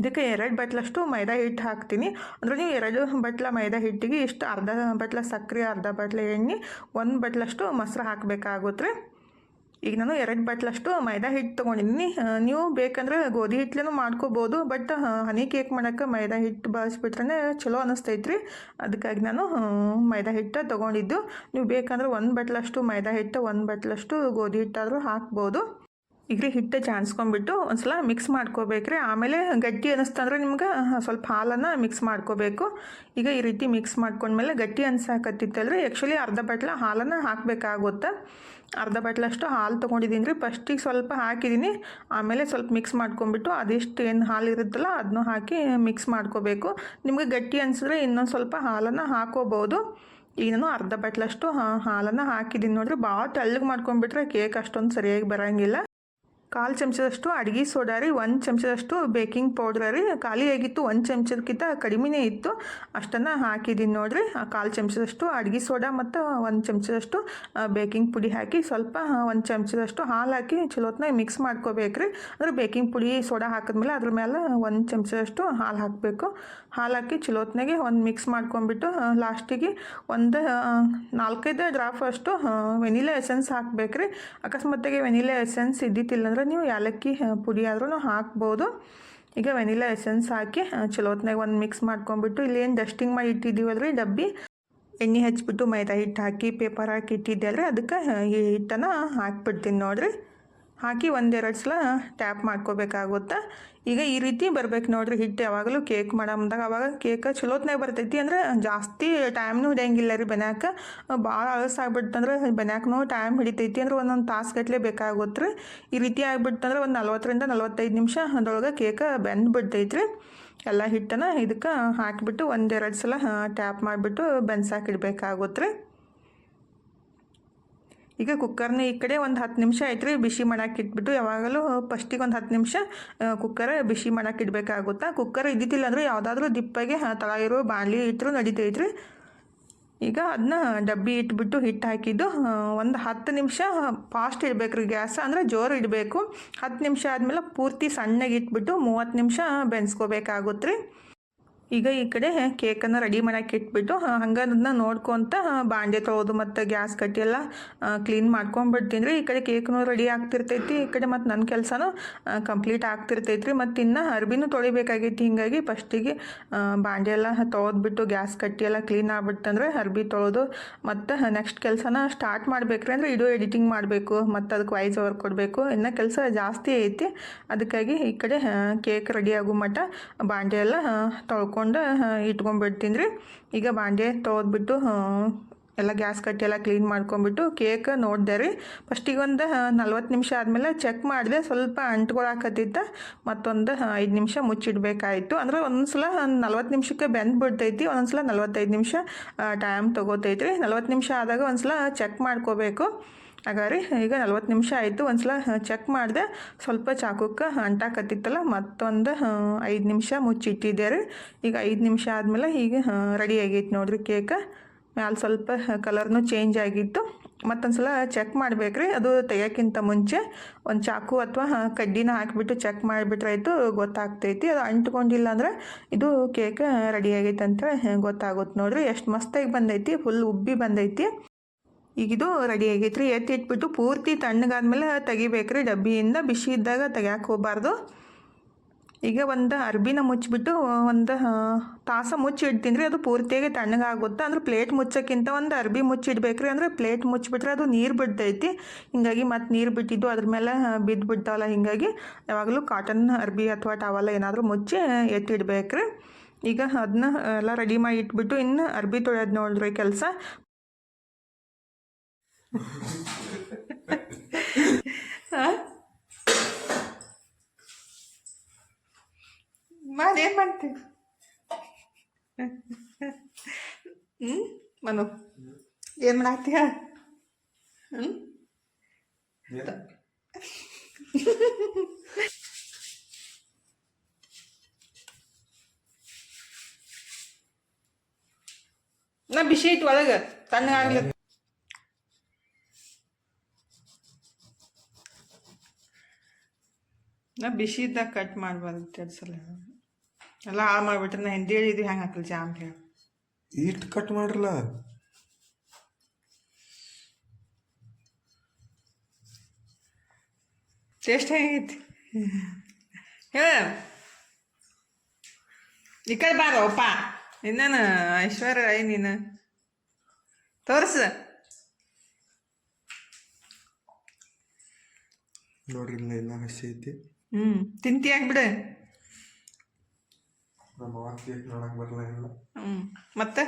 ಇದಕ್ಕೆ ಎರಡು ಬಟ್ಲಷ್ಟು ಮೈದಾ ಹಿಟ್ಟು ಹಾಕ್ತೀನಿ. ಅಂದರೆ ನೀವು ಎರಡು ಬಟ್ಲ ಮೈದಾ ಹಿಟ್ಟಿಗೆ ಇಷ್ಟು ಅರ್ಧ ಬಟ್ಲ ಸಕ್ಕರೆ, ಅರ್ಧ ಬಟ್ಲ ಎಣ್ಣೆ, ಒಂದು ಬಟ್ಲಷ್ಟು ಮೊಸರು ಹಾಕಬೇಕಾಗುತ್ತೆ. ಈಗ ನಾನು ಎರಡು ಬಟ್ಲಷ್ಟು ಮೈದಾ ಹಿಟ್ಟು ತೊಗೊಂಡಿದ್ದೀನಿ. ನೀವು ಬೇಕಂದ್ರೆ ಗೋಧಿ ಹಿಟ್ಲೇನೂ ಮಾಡ್ಕೋಬೋದು, ಬಟ್ ಹನಿ ಕೇಕ್ ಮಾಡೋಕ್ಕೆ ಮೈದಾ ಹಿಟ್ಟು ಬಳಸ್ಬಿಟ್ರೆ ಚಲೋ ಅನ್ನಿಸ್ತೈತ್ರಿ ಅದಕ್ಕಾಗಿ ನಾನು ಮೈದಾ ಹಿಟ್ಟು ತೊಗೊಂಡಿದ್ದು. ನೀವು ಬೇಕಂದ್ರೆ ಒಂದು ಬಟ್ಲಷ್ಟು ಮೈದಾ ಹಿಟ್ಟು, ಒಂದು ಬಟ್ಲಷ್ಟು ಗೋಧಿ ಹಿಟ್ಟಾದರೂ ಹಾಕ್ಬೋದು. ಈಗ ರೀ ಹಿಟ್ಟು ಚಾನ್ಸ್ಕೊಂಡ್ಬಿಟ್ಟು ಒಂದ್ಸಲ ಮಿಕ್ಸ್ ಮಾಡ್ಕೋಬೇಕ್ರಿ. ಆಮೇಲೆ ಗಟ್ಟಿ ಅನ್ನಿಸ್ತಂದ್ರೆ ನಿಮ್ಗೆ ಸ್ವಲ್ಪ ಹಾಲನ್ನು ಮಿಕ್ಸ್ ಮಾಡ್ಕೋಬೇಕು. ಈಗ ಈ ರೀತಿ ಮಿಕ್ಸ್ ಮಾಡ್ಕೊಂಡ್ಮೇಲೆ ಗಟ್ಟಿ ಅನ್ಸಾಕತ್ತಿತ್ತಲ್ರಿ ಆ್ಯಕ್ಚುಲಿ ಅರ್ಧ ಬಟ್ಲ ಹಾಲನ್ನು ಹಾಕಬೇಕಾಗುತ್ತೆ. ಅರ್ಧ ಬಟ್ಲಷ್ಟು ಹಾಲು ತೊಗೊಂಡಿದ್ದೀನಿ ರೀ ಫಸ್ಟಿಗೆ ಸ್ವಲ್ಪ ಹಾಕಿದ್ದೀನಿ. ಆಮೇಲೆ ಸ್ವಲ್ಪ ಮಿಕ್ಸ್ ಮಾಡ್ಕೊಂಡ್ಬಿಟ್ಟು ಅದೆಷ್ಟು ಏನು ಹಾಲು ಇರುತ್ತಲ್ಲ ಅದನ್ನು ಹಾಕಿ ಮಿಕ್ಸ್ ಮಾಡ್ಕೋಬೇಕು. ನಿಮಗೆ ಗಟ್ಟಿ ಅನಿಸಿದ್ರೆ ಇನ್ನೊಂದು ಸ್ವಲ್ಪ ಹಾಲನ್ನು ಹಾಕೋಬೋದು. ಈಗ ನಾನು ಅರ್ಧ ಬಟ್ಲಷ್ಟು ಹಾಲನ್ನು ಹಾಕಿದ್ದೀನಿ ನೋಡ್ರಿ. ಭಾಳ ತೆಳ್ಳಗೆ ಮಾಡ್ಕೊಂಡ್ಬಿಟ್ರೆ ಕೇಕ್ ಅಷ್ಟೊಂದು ಸರಿಯಾಗಿ ಬರೋಂಗಿಲ್ಲ. ಕಾಲು ಚಮಚದಷ್ಟು ಅಡುಗೆ ಸೋಡಾ ರೀ ಒಂದು ಚಮಚದಷ್ಟು ಬೇಕಿಂಗ್ ಪೌಡ್ರ ರೀ. ಖಾಲಿ ಆಗಿತ್ತು ಒಂದು ಚಮಚದಕ್ಕಿಂತ ಕಡಿಮೆನೇ ಇತ್ತು. ಅಷ್ಟನ್ನು ಹಾಕಿದ್ದೀನಿ ನೋಡಿರಿ. ಕಾಲು ಚಮಚದಷ್ಟು ಅಡುಗೆ ಸೋಡಾ ಮತ್ತು ಒಂದು ಚಮಚದಷ್ಟು ಬೇಕಿಂಗ್ ಪುಡಿ ಹಾಕಿ ಸ್ವಲ್ಪ ಒಂದು ಚಮಚದಷ್ಟು ಹಾಲು ಹಾಕಿ ಚಲೋತ್ನಾಗ ಮಿಕ್ಸ್ ಮಾಡ್ಕೋಬೇಕ್ರಿ ಅಂದರೆ ಬೇಕಿಂಗ್ ಪುಡಿ ಸೋಡಾ ಹಾಕಿದ್ಮೇಲೆ ಅದ್ರ ಮೇಲೆ ಒಂದು ಚಮಚದಷ್ಟು ಹಾಲು ಹಾಕಬೇಕು. ಹಾಲು ಹಾಕಿ ಚಲೋತ್ನಾಗೆ ಒಂದು ಮಿಕ್ಸ್ ಮಾಡ್ಕೊಂಬಿಟ್ಟು ಲಾಸ್ಟಿಗೆ ಒಂದು ಆ, ನಾಲ್ಕೈದು ಡ್ರಾಪ್ ಅಷ್ಟು ವೆನಿಲಾ ಎಸೆನ್ಸ್ ಹಾಕಬೇಕ್ರಿ ಅಕಸ್ಮಾತಾಗಿ ವೆನಿಲಾ ಎಸೆನ್ಸ್ ಇದ್ದಿತ್ತಿಲ್ಲ ಅಂದ್ರೆ ನೀವು ಯಾಲಕ್ಕಿ ಪುಡಿ ಆದ್ರೂ ಹಾಕ್ಬೋದು. ಈಗ ವೆನಿಲಾ ಎಸೆನ್ಸ್ ಹಾಕಿ ಚಲೋತ್ನಾಗ ಒಂದು ಮಿಕ್ಸ್ ಮಾಡ್ಕೊಂಬಿಟ್ಟು ಇಲ್ಲಿ ಏನು ಡಸ್ಟಿಂಗ್ ಮಾಡಿ ಇಟ್ಟಿದ್ದೀವಲ್ರಿ ಡಬ್ಬಿ. ಎಣ್ಣೆ ಹಚ್ಚಿಬಿಟ್ಟು ಮೈದಾ ಹಿಟ್ಟು ಹಾಕಿ ಪೇಪರ್ ಹಾಕಿ ಇಟ್ಟಿದ್ದೆ ಅಲ್ರಿ, ಅದಕ್ಕೆ ಈ ಹಿಟ್ಟನ್ನು ಹಾಕ್ಬಿಡ್ತೀನಿ ನೋಡ್ರಿ. ಹಾಕಿ ಒಂದೆರಡು ಸಲ ಟ್ಯಾಪ್ ಮಾಡ್ಕೋಬೇಕಾಗುತ್ತೆ. ಈಗ ಈ ರೀತಿ ಬರ್ಬೇಕು ನೋಡ್ರಿ, ಹಿಟ್ಟು ಯಾವಾಗಲೂ ಕೇಕ್ ಮಾಡಮ್ದಾಗ ಅವಾಗ ಕೇಕ್ ಚಲೋತ್ನಾಗ ಬರ್ತೈತಿ ಅಂದ್ರೆ ಜಾಸ್ತಿ ಟೈಮ್ನೂ ಹಿಡಿಯಂಗಿಲ್ಲ ರೀ ಬೆನ್ಯಾಕ. ಭಾಳ ಅಳಸಾಗ್ಬಿಡ್ತಂದ್ರೆ ಬೆನ್ಯಾಕನೂ ಟೈಮ್ ಹಿಡಿತೈತಿ ಅಂದ್ರೆ ಒಂದೊಂದು ತಾಸು ಗಟ್ಟಲೆ ಬೇಕಾಗುತ್ತೆ ರೀ ಈ ರೀತಿ ಆಗ್ಬಿಡ್ತಂದ್ರೆ ಒಂದು ನಲ್ವತ್ತರಿಂದ ನಲ್ವತ್ತೈದು ನಿಮಿಷ ಅದ್ರೊಳಗೆ ಕೇಕ ಬೆಂದು ಬಿಡ್ತೈತ್ರಿ. ಎಲ್ಲ ಹಿಟ್ಟನ್ನು ಇದಕ್ಕೆ ಹಾಕಿಬಿಟ್ಟು ಒಂದೆರಡು ಸಲ ಟ್ಯಾಪ್ ಮಾಡಿಬಿಟ್ಟು ಬೆನ್ಸಾಕಿಡ್ಬೇಕಾಗುತ್ತೆ ರೀ ಈಗ ಕುಕ್ಕರ್ನ ಈ ಕಡೆ ಒಂದು ಹತ್ತು ನಿಮಿಷ ಐತ್ರಿ ಬಿಸಿ ಮಾಡಕ್ಕೆ ಇಟ್ಬಿಟ್ಟು ಯಾವಾಗಲೂ ಫಸ್ಟಿಗೆ ಒಂದು ಹತ್ತು ನಿಮಿಷ ಕುಕ್ಕರ್ ಬಿಸಿ ಮಾಡಕ್ಕೆ ಇಡಬೇಕಾಗುತ್ತಾ? ಕುಕ್ಕರ್ ಇದ್ದಿದ್ದಿಲ್ಲ ಅಂದರೆ ಯಾವುದಾದ್ರೂ ದಿಪ್ಪಗೆ ತಳ ಇರೋ ಬಾಣಲಿ ಇಟ್ಟರು ನಡೀತೈತ್ರಿ. ಈಗ ಅದನ್ನ ಡಬ್ಬಿ ಇಟ್ಬಿಟ್ಟು ಹಿಟ್ಟು ಹಾಕಿದ್ದು ಒಂದು ಹತ್ತು ನಿಮಿಷ ಫಾಸ್ಟ್ ಇಡಬೇಕ್ರಿ ಗ್ಯಾಸ್, ಅಂದರೆ ಜೋರು ಇಡಬೇಕು. ಹತ್ತು ನಿಮಿಷ ಆದಮೇಲೆ ಪೂರ್ತಿ ಸಣ್ಣಗೆ ಇಟ್ಬಿಟ್ಟು ಮೂವತ್ತು ನಿಮಿಷ ಬೆನ್ಸ್ಕೋಬೇಕಾಗುತ್ತೆ ರೀ ಈಗ ಈ ಕಡೆ ಕೇಕನ್ನು ರೆಡಿ ಮಾಡಕ್ಕೆ ಇಟ್ಬಿಟ್ಟು ಹಂಗೆ ಅದನ್ನ ನೋಡ್ಕೊತ ಬಾಂಡೆ ತೊಳೆದು ಮತ್ತು ಗ್ಯಾಸ್ ಕಟ್ಟಿ ಎಲ್ಲ ಕ್ಲೀನ್ ಮಾಡ್ಕೊಂಬಿಡ್ತೀನಿ ರೀ. ಈ ಕಡೆ ಕೇಕ್ನು ರೆಡಿ ಆಗ್ತಿರ್ತೈತಿ. ಈ ಕಡೆ ಮತ್ತು ನನ್ನ ಕೆಲಸನೂ ಕಂಪ್ಲೀಟ್ ಆಗ್ತಿರ್ತೈತಿ ರೀ ಮತ್ತು ಇನ್ನು ಅರ್ಬಿನೂ ತೊಳಿಬೇಕಾಗೈತಿ. ಹೀಗಾಗಿ ಫಸ್ಟಿಗೆ ಬಾಂಡೆ ಎಲ್ಲ ತೊಳೆದ್ಬಿಟ್ಟು, ಗ್ಯಾಸ್ ಕಟ್ಟಿ ಎಲ್ಲ ಕ್ಲೀನ್ ಆಗ್ಬಿಟ್ಟಂದ್ರೆ ಅರ್ಬಿ ತೊಳೆದು, ಮತ್ತು ನೆಕ್ಸ್ಟ್ ಕೆಲಸನ ಸ್ಟಾರ್ಟ್ ಮಾಡ್ಬೇಕ್ರಿ. ಅಂದ್ರೆ ಇಡೋ ಎಡಿಟಿಂಗ್ ಮಾಡಬೇಕು, ಮತ್ತು ಅದಕ್ಕೆ ವಾಯ್ಸ್ ಓವರ್ ಕೊಡಬೇಕು. ಇನ್ನು ಕೆಲಸ ಜಾಸ್ತಿ ಐತಿ. ಅದಕ್ಕಾಗಿ ಈ ಕಡೆ ಕೇಕ್ ರೆಡಿ ಆಗೋ ಮಟ್ಟ ಬಾಂಡೆ ಎಲ್ಲ ತೊಳ್ಕೊಂಡು ಇಟ್ಕೊಂಡ್ಬಿಡ್ತೀನಿ ರೀ ಈಗ ಬಾಂಡೆ ತೊಗೊದ್ಬಿಟ್ಟು ಎಲ್ಲ ಗ್ಯಾಸ್ ಕಟ್ಟಿ ಎಲ್ಲ ಕ್ಲೀನ್ ಮಾಡ್ಕೊಂಬಿಟ್ಟು ಕೇಕ್ ನೋಡಿದೆ ರೀ. ಫಸ್ಟಿಗೆ ಒಂದು ನಲ್ವತ್ತು ನಿಮಿಷ ಆದಮೇಲೆ ಚೆಕ್ ಮಾಡಿದೆ, ಸ್ವಲ್ಪ ಅಂಟ್ಕೊಳಕತ್ತಿತ್ತ ಮತ್ತೊಂದು ಐದು ನಿಮಿಷ ಮುಚ್ಚಿಡ್ಬೇಕಾಯಿತು. ಅಂದ್ರೆ ಒಂದೊಂದು ಸಲ ನಲ್ವತ್ತು ನಿಮಿಷಕ್ಕೆ ಬೆಂದು ಬಿಡ್ತೈತಿ ಒಂದೊಂದು ಸಲ ನಲ್ವತ್ತೈದು ನಿಮಿಷ ಟೈಮ್ ತೊಗೋತೈತಿ ರೀ ನಲ್ವತ್ತು ನಿಮಿಷ ಆದಾಗ ಒಂದ್ಸಲ ಚೆಕ್ ಮಾಡ್ಕೋಬೇಕು. ಹಾಗಾರಿ ಈಗ ನಲ್ವತ್ತು ನಿಮಿಷ ಆಯಿತು. ಒಂದು ಸಲ ಚೆಕ್ ಮಾಡಿದೆ. ಸ್ವಲ್ಪ ಚಾಕುಕ್ಕೆ ಅಂಟಾಕತ್ತಿತ್ತಲ್ಲ, ಮತ್ತೊಂದು ಐದು ನಿಮಿಷ ಮುಚ್ಚಿಟ್ಟಿದ್ದೆ ರೀ ಈಗ ಐದು ನಿಮಿಷ ಆದಮೇಲೆ ಈಗ ರೆಡಿ ಆಗೈತೆ ನೋಡ್ರಿ ಕೇಕ್ ಮ್ಯಾಲೆ ಸ್ವಲ್ಪ ಕಲರ್ನು ಚೇಂಜ್ ಆಗಿತ್ತು. ಮತ್ತೊಂದು ಸಲ ಚೆಕ್ ಮಾಡ್ಬೇಕ್ರಿ. ಅದು ತೆಗಿಯೋಕ್ಕಿಂತ ಮುಂಚೆ ಒಂದು ಚಾಕು ಅಥವಾ ಕಡ್ಡಿನ ಹಾಕಿಬಿಟ್ಟು ಚೆಕ್ ಮಾಡಿಬಿಟ್ರೆ ಆಯಿತು, ಗೊತ್ತಾಗ್ತೈತಿ. ಅದು ಅಂಟ್ಕೊಂಡಿಲ್ಲ ಅಂದ್ರೆ ಇದು ಕೇಕ್ ರೆಡಿ ಆಗೈತೆ ಅಂತ ಗೊತ್ತಾಗುತ್ತೆ ನೋಡ್ರಿ. ಎಷ್ಟು ಮಸ್ತಾಗಿ ಬಂದೈತಿ ಫುಲ್ ಉಬ್ಬಿ ಬಂದೈತಿ. ಈಗ ಇದು ರೆಡಿ ಆಗೈತ್ರಿ. ಎತ್ತಿ ಇಟ್ಬಿಟ್ಟು ಪೂರ್ತಿ ತಣ್ಣಗಾದ್ಮೇಲೆ ತೆಗಿಬೇಕ್ರಿ. ಡಬ್ಬಿಯಿಂದ ಬಿಸಿ ಇದ್ದಾಗ ತೆಗ್ಯಾಕೆ ಹೋಗ್ಬಾರ್ದು. ಈಗ ಒಂದು ಅರ್ಬಿನ ಮುಚ್ಚಿಬಿಟ್ಟು ಒಂದು ತಾಸ ಮುಚ್ಚಿಡ್ತೀನಿ ರೀ ಅದು ಪೂರ್ತಿಯಾಗಿ ತಣ್ಣಗಾಗುತ್ತೆ. ಅಂದ್ರೆ ಪ್ಲೇಟ್ ಮುಚ್ಚೋಕ್ಕಿಂತ ಒಂದು ಅರ್ಬಿ ಮುಚ್ಚಿಡ್ಬೇಕ್ರಿ ಅಂದ್ರೆ ಪ್ಲೇಟ್ ಮುಚ್ಚಿಬಿಟ್ರೆ ಅದು ನೀರು ಬಿಡ್ತೈತಿ. ಹಿಂಗಾಗಿ ಮತ್ತು ನೀರು ಬಿಟ್ಟಿದ್ದು ಅದ್ರ ಮೇಲೆ ಬಿದ್ದು ಬಿಡ್ತಾವಲ್ಲ ಹಿಂಗಾಗಿ ಯಾವಾಗಲೂ ಕಾಟನ್ ಅರ್ಬಿ ಅಥವಾ ಟವಲ್ ಏನಾದರೂ ಮುಚ್ಚಿ ಎತ್ತಿಡ್ಬೇಕ್ರಿ ಈಗ ಅದನ್ನ ಎಲ್ಲ ರೆಡಿ ಮಾಡಿ ಇಟ್ಬಿಟ್ಟು ಇನ್ನು ಅರ್ಬಿ ತೊಳೆಯೋದು ನೋಡ್ರಿ ಕೆಲಸ. ಮಾಡಿ ಏನು ಮಾಡ್ತೀವಿ ಹ್ಞೂ ಮನು ಏನು ಮಾಡಾಕ್ತೀಯ ಹ್ಞೂ ನಾ ಬಿಸಿ ಐತಿ ಒಳಗೆ ತಣ್ಣಗಾಗ್ಲಿ ನಾ ಬಿಸಿ ಇದ್ದಾಗ ಕಟ್ ಮಾಡ್ಬಾರ್ದು ಸಲ ಎಲ್ಲ ಹಾಳು ಮಾಡಿಬಿಟ್ರೆ ನಾ ಹಿಂದಿ ಹೇಳಿದ್ವಿ ಹೆಂಗೆ ಹಾಕಲಿ ಜಾಮ್ ಹೇಳಿ. ಇಟ್ಟು ಕಟ್ ಮಾಡ್ರಲ್ಲ. ಟೇಸ್ಟ್ ಹೇಗೈತಿ? ಹೇಳ. ಈ ಕಡೆ ಬಾರಪ್ಪ ಇನ್ನೇನು ಐಶ್ವರ್ಯ ಐ ನೀನು? ತೋರ್ಸು. ನೋಡ್ರಿ ಇಲ್ಲ ಹಸಿ ಐತಿ. ಹ್ಞೂ ತಿಂತಿ ಬಿಡು. ನಮ್ಮ ಅವ್ವ ಕೇಕ್ ನೋಡಕ್ ಬರಲ್ಲ ಇಲ್ಲ. ಹ್ಞೂ ಮತ್ತೆ?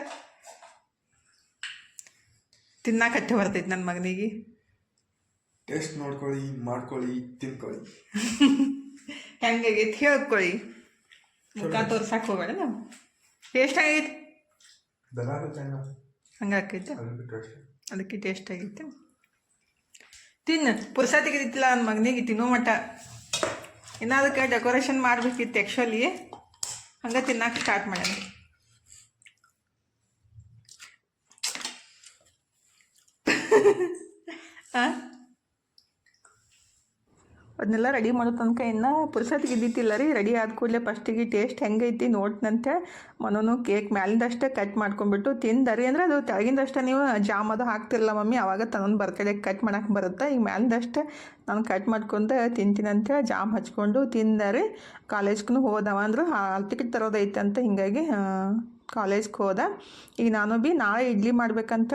ತಿನ್ನಾಕತ್ತೆ ಬರ್ತೈತಿ ನನ್ನ ಮಗನಿಗೆ. ಟೇಸ್ಟ್ ನೋಡ್ಕೊಳ್ಳಿ ಮಾಡ್ಕೊಳ್ಳಿ ತಿನ್ಕೊಳ್ಳಿ. ಹೆಂಗಾಗೈತಿ ಹೇಳ್ಕೊಳ್ಳಿ. ಮುಖ ತೋರ್ಸಕ್ಕೆ ಹೋಗಬೇಡ ನಾವು. ಟೇಸ್ಟ್ ಆಗೈತಿ? ದಲಾರು ಹಂಗಾಕೈತೆ ಬಿಟ್ಟು ಅಷ್ಟೇ. ಅದಕ್ಕೆ ಟೇಸ್ಟ್ ಆಗೈತೆ. ತಿನ್ನು. ಪುರ್ಸತಿಗೆ ಇತ್ತಿಲ್ಲ ನನ್ನ ಮಗನಿಗೆ ತಿನ್ನೋ ಮಟ್ಟ. ಇನ್ನು ಅದಕ್ಕೆ ಡೆಕೋರೇಷನ್ ಮಾಡಬೇಕಿತ್ತು ಆ್ಯಕ್ಚುಲಿ ಹಂಗೆ ತಿನ್ನಕ್ಕೆ ಸ್ಟಾರ್ಟ್ ಮಾಡ್ಯಾನ. ಅದನ್ನೆಲ್ಲ ರೆಡಿ ಮಾಡೋ ತನಕ ಇನ್ನು ಪುರ್ಸತ್ಗೆ ಇದ್ದಿತ್ತಿಲ್ಲ ರೀ. ರೆಡಿ ಆದ ಕೂಡಲೇ ಫಸ್ಟಿಗೆ ಟೇಸ್ಟ್ ಹೆಂಗೈತಿ ನೋಡ್ತಂತೆ ಮನೋನು ಕೇಕ್ ಮ್ಯಾಲಿಂದಷ್ಟೇ ಕಟ್ ಮಾಡ್ಕೊಂಡ್ಬಿಟ್ಟು ತಿಂದರಿ ಅಂದರೆ ಅದು ತೆಳಗಿಂದಷ್ಟೇ ನೀವು ಜಾಮ್ ಅದು ಹಾಕ್ತಿರಲ್ಲ ಮಮ್ಮಿ. ಅವಾಗ ತನ್ನೊಂದು ಬರ್ತಡೇ ಕಟ್ ಮಾಡೋಕೆ ಬರುತ್ತೆ? ಈಗ ಮ್ಯಾಲಿಂದಷ್ಟೇ ನಾನು ಕಟ್ ಮಾಡ್ಕೊಂಡು ತಿಂತೀನಿ ಅಂತೇಳಿ ಜಾಮ್ ಹಚ್ಕೊಂಡು ತಿಂದರಿ ಕಾಲೇಜ್ಗೂ ಹೋದವ ಅಂದ್ರೆ ಹಾಲ್ ಟಿಕೆಟ್ ತರೋದೈತೆ ಅಂತ ಹಿಂಗಾಗಿ ಕಾಲೇಜ್ಗೆ ಹೋದ. ಈಗ ನಾನು ಭೀ ನಾಳೆ ಇಡ್ಲಿ ಮಾಡ್ಬೇಕಂತ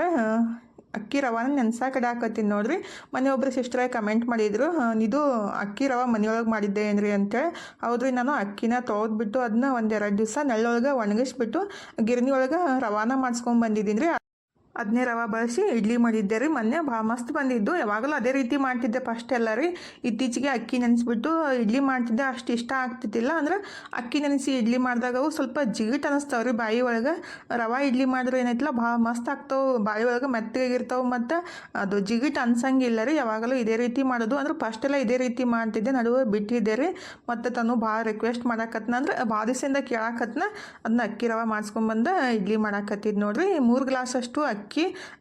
ಅಕ್ಕಿ ರವಾನ ನೆನ್ಸಾಕ ಹಾಕತ್ತೀನಿ ನೋಡ್ರಿ. ಮನೆ ಒಬ್ರು ಸಿಸ್ಟ್ರಾಗಿ ಕಮೆಂಟ್ ಮಾಡಿದ್ರು ಇದು ಅಕ್ಕಿ ರವ ಮನೆಯೊಳಗೆ ಮಾಡಿದ್ದೆ ಏನ್ರಿ? ಅಂತೇಳಿ. ಹೌದ್ರಿ, ನಾನು ಅಕ್ಕಿನ ತೊಳೆದ್ಬಿಟ್ಟು ಅದನ್ನ ಒಂದೆರಡು ದಿವಸ ನೆಳ್ಳೊಳಗೆ ಒಣಗಿಸ್ಬಿಟ್ಟು ಗಿರಣಿ ಒಳಗೆ ರವಾನ ಮಾಡಿಸ್ಕೊಂಡು ಬಂದಿದ್ದೀನಿ ರೀ ಅದನ್ನೇ ರವೆ ಬಳಸಿ ಇಡ್ಲಿ ಮಾಡಿದ್ದೆ ರೀ. ಮೊನ್ನೆ ಭಾಳ ಮಸ್ತ್ ಬಂದಿದ್ದು. ಯಾವಾಗಲೂ ಅದೇ ರೀತಿ ಮಾಡ್ತಿದ್ದೆ ಫಸ್ಟ್ ಎಲ್ಲ ರೀ. ಇತ್ತೀಚೆಗೆ ಅಕ್ಕಿ ನೆನೆಸ್ಬಿಟ್ಟು ಇಡ್ಲಿ ಮಾಡ್ತಿದ್ದೆ. ಅಷ್ಟು ಇಷ್ಟ ಆಗ್ತಿದ್ದಿಲ್ಲ. ಅಂದ್ರೆ ಅಕ್ಕಿ ನೆನೆಸಿ ಇಡ್ಲಿ ಮಾಡಿದಾಗ ಅವು ಸ್ವಲ್ಪ ಜಿಗಿಟ್ ಅನ್ನಿಸ್ತಾವೆ ರೀ ಬಾಯಿ ಒಳಗೆ. ರವೆ ಇಡ್ಲಿ ಮಾಡಿದ್ರೆ ಏನೈತಿಲ್ಲ ಭಾಳ ಮಸ್ತ್ ಆಗ್ತಾವೆ. ಬಾಯಿ ಒಳಗೆ ಮೆತ್ತಗಾಗಿರ್ತಾವೆ ಮತ್ತು ಅದು ಜಿಗಿಟ್ ಅನ್ಸಂಗಿಲ್ಲ ರೀ. ಯಾವಾಗಲೂ ಇದೇ ರೀತಿ ಮಾಡೋದು. ಅಂದ್ರೆ ಫಸ್ಟೆಲ್ಲ ಇದೇ ರೀತಿ ಮಾಡ್ತಿದ್ದೆ. ನಡುವೆ ಬಿಟ್ಟಿದ್ದೆ ರೀ. ಮತ್ತು ತಾನು ಭಾಳ ರಿಕ್ವೆಸ್ಟ್ ಮಾಡಾಕತ್ನ. ಅಂದ್ರೆ ಭಾಳ ದಿವಸದಿಂದ ಕೇಳಾಕತ್ನ. ಅದನ್ನ ಅಕ್ಕಿ ರವೆ ಮಾಡಿಸ್ಕೊಂಬಂದು ಇಡ್ಲಿ ಮಾಡಾಕತ್ತಿದ್ದು ನೋಡಿರಿ. ಮೂರು ಗ್ಲಾಸಷ್ಟು ಅಕ್ಕಿ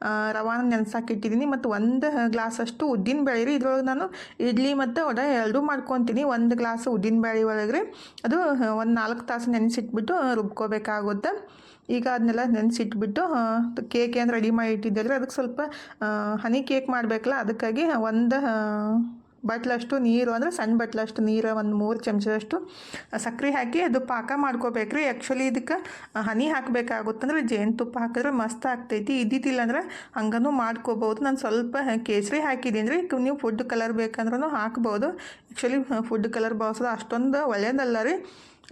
ಆ, ರವಾನ ನೆನ್ಸಾಕಿಟ್ಟಿದ್ದೀನಿ ಮತ್ತು ಒಂದು ಗ್ಲಾಸ್ ಅಷ್ಟು ಉದ್ದಿನ ಬೇಳೆ ರೀ ಇದ್ರೊಳಗೆ ನಾನು ಇಡ್ಲಿ ಮತ್ತು ವಡೆ ಎರಡೂ ಮಾಡ್ಕೊತೀನಿ. ಒಂದು ಗ್ಲಾಸ್ ಉದ್ದಿನ ಬೇಳೆ ಒಳಗೆ ರೀ ಅದು ಒಂದು ನಾಲ್ಕು ತಾಸು ನೆನೆಸಿಟ್ಬಿಟ್ಟು ರುಬ್ಕೋಬೇಕಾಗುತ್ತೆ. ಈಗ ಅದನ್ನೆಲ್ಲ ನೆನೆಸಿಟ್ಬಿಟ್ಟು ಕೇಕ್ ಏನು ರೆಡಿ ಮಾಡಿ ಇಟ್ಟಿದ್ದೆ ಅದಕ್ಕೆ ಸ್ವಲ್ಪ ಹನಿ ಕೇಕ್ ಮಾಡಬೇಕಲ್ಲ ಅದಕ್ಕಾಗಿ ಒಂದು ಬಟ್ಲಷ್ಟು ನೀರು, ಅಂದರೆ ಸಣ್ಣ ಬಟ್ಲಷ್ಟು ನೀರು, ಒಂದು ಮೂರು ಚಮಚದಷ್ಟು ಸಕ್ಕರೆ ಹಾಕಿ ಅದು ಪಾಕ ಮಾಡ್ಕೋಬೇಕ್ರಿ. ಆ್ಯಕ್ಚುಲಿ ಇದಕ್ಕೆ ಹನಿ ಹಾಕಬೇಕಾಗುತ್ತಂದ್ರೆ ಜೇನುತುಪ್ಪ ಹಾಕಿದ್ರೆ ಮಸ್ತ್ ಆಗ್ತೈತಿ. ಇದ್ದಿದ್ದಿಲ್ಲ ಅಂದ್ರೆ ಹಂಗನೂ ಮಾಡ್ಕೋಬೋದು ನಾನು ಸ್ವಲ್ಪ ಕೇಸರಿ ಹಾಕಿದ್ದೀನಿ ರೀ. ನೀವು ಫುಡ್ ಕಲರ್ ಬೇಕಂದ್ರೂ ಹಾಕ್ಬೋದು. ಆ್ಯಕ್ಚುಲಿ ಫುಡ್ ಕಲರ್ ಬಳಸೋದು ಅಷ್ಟೊಂದು ಒಳ್ಳೆಯದಲ್ಲ ರೀ.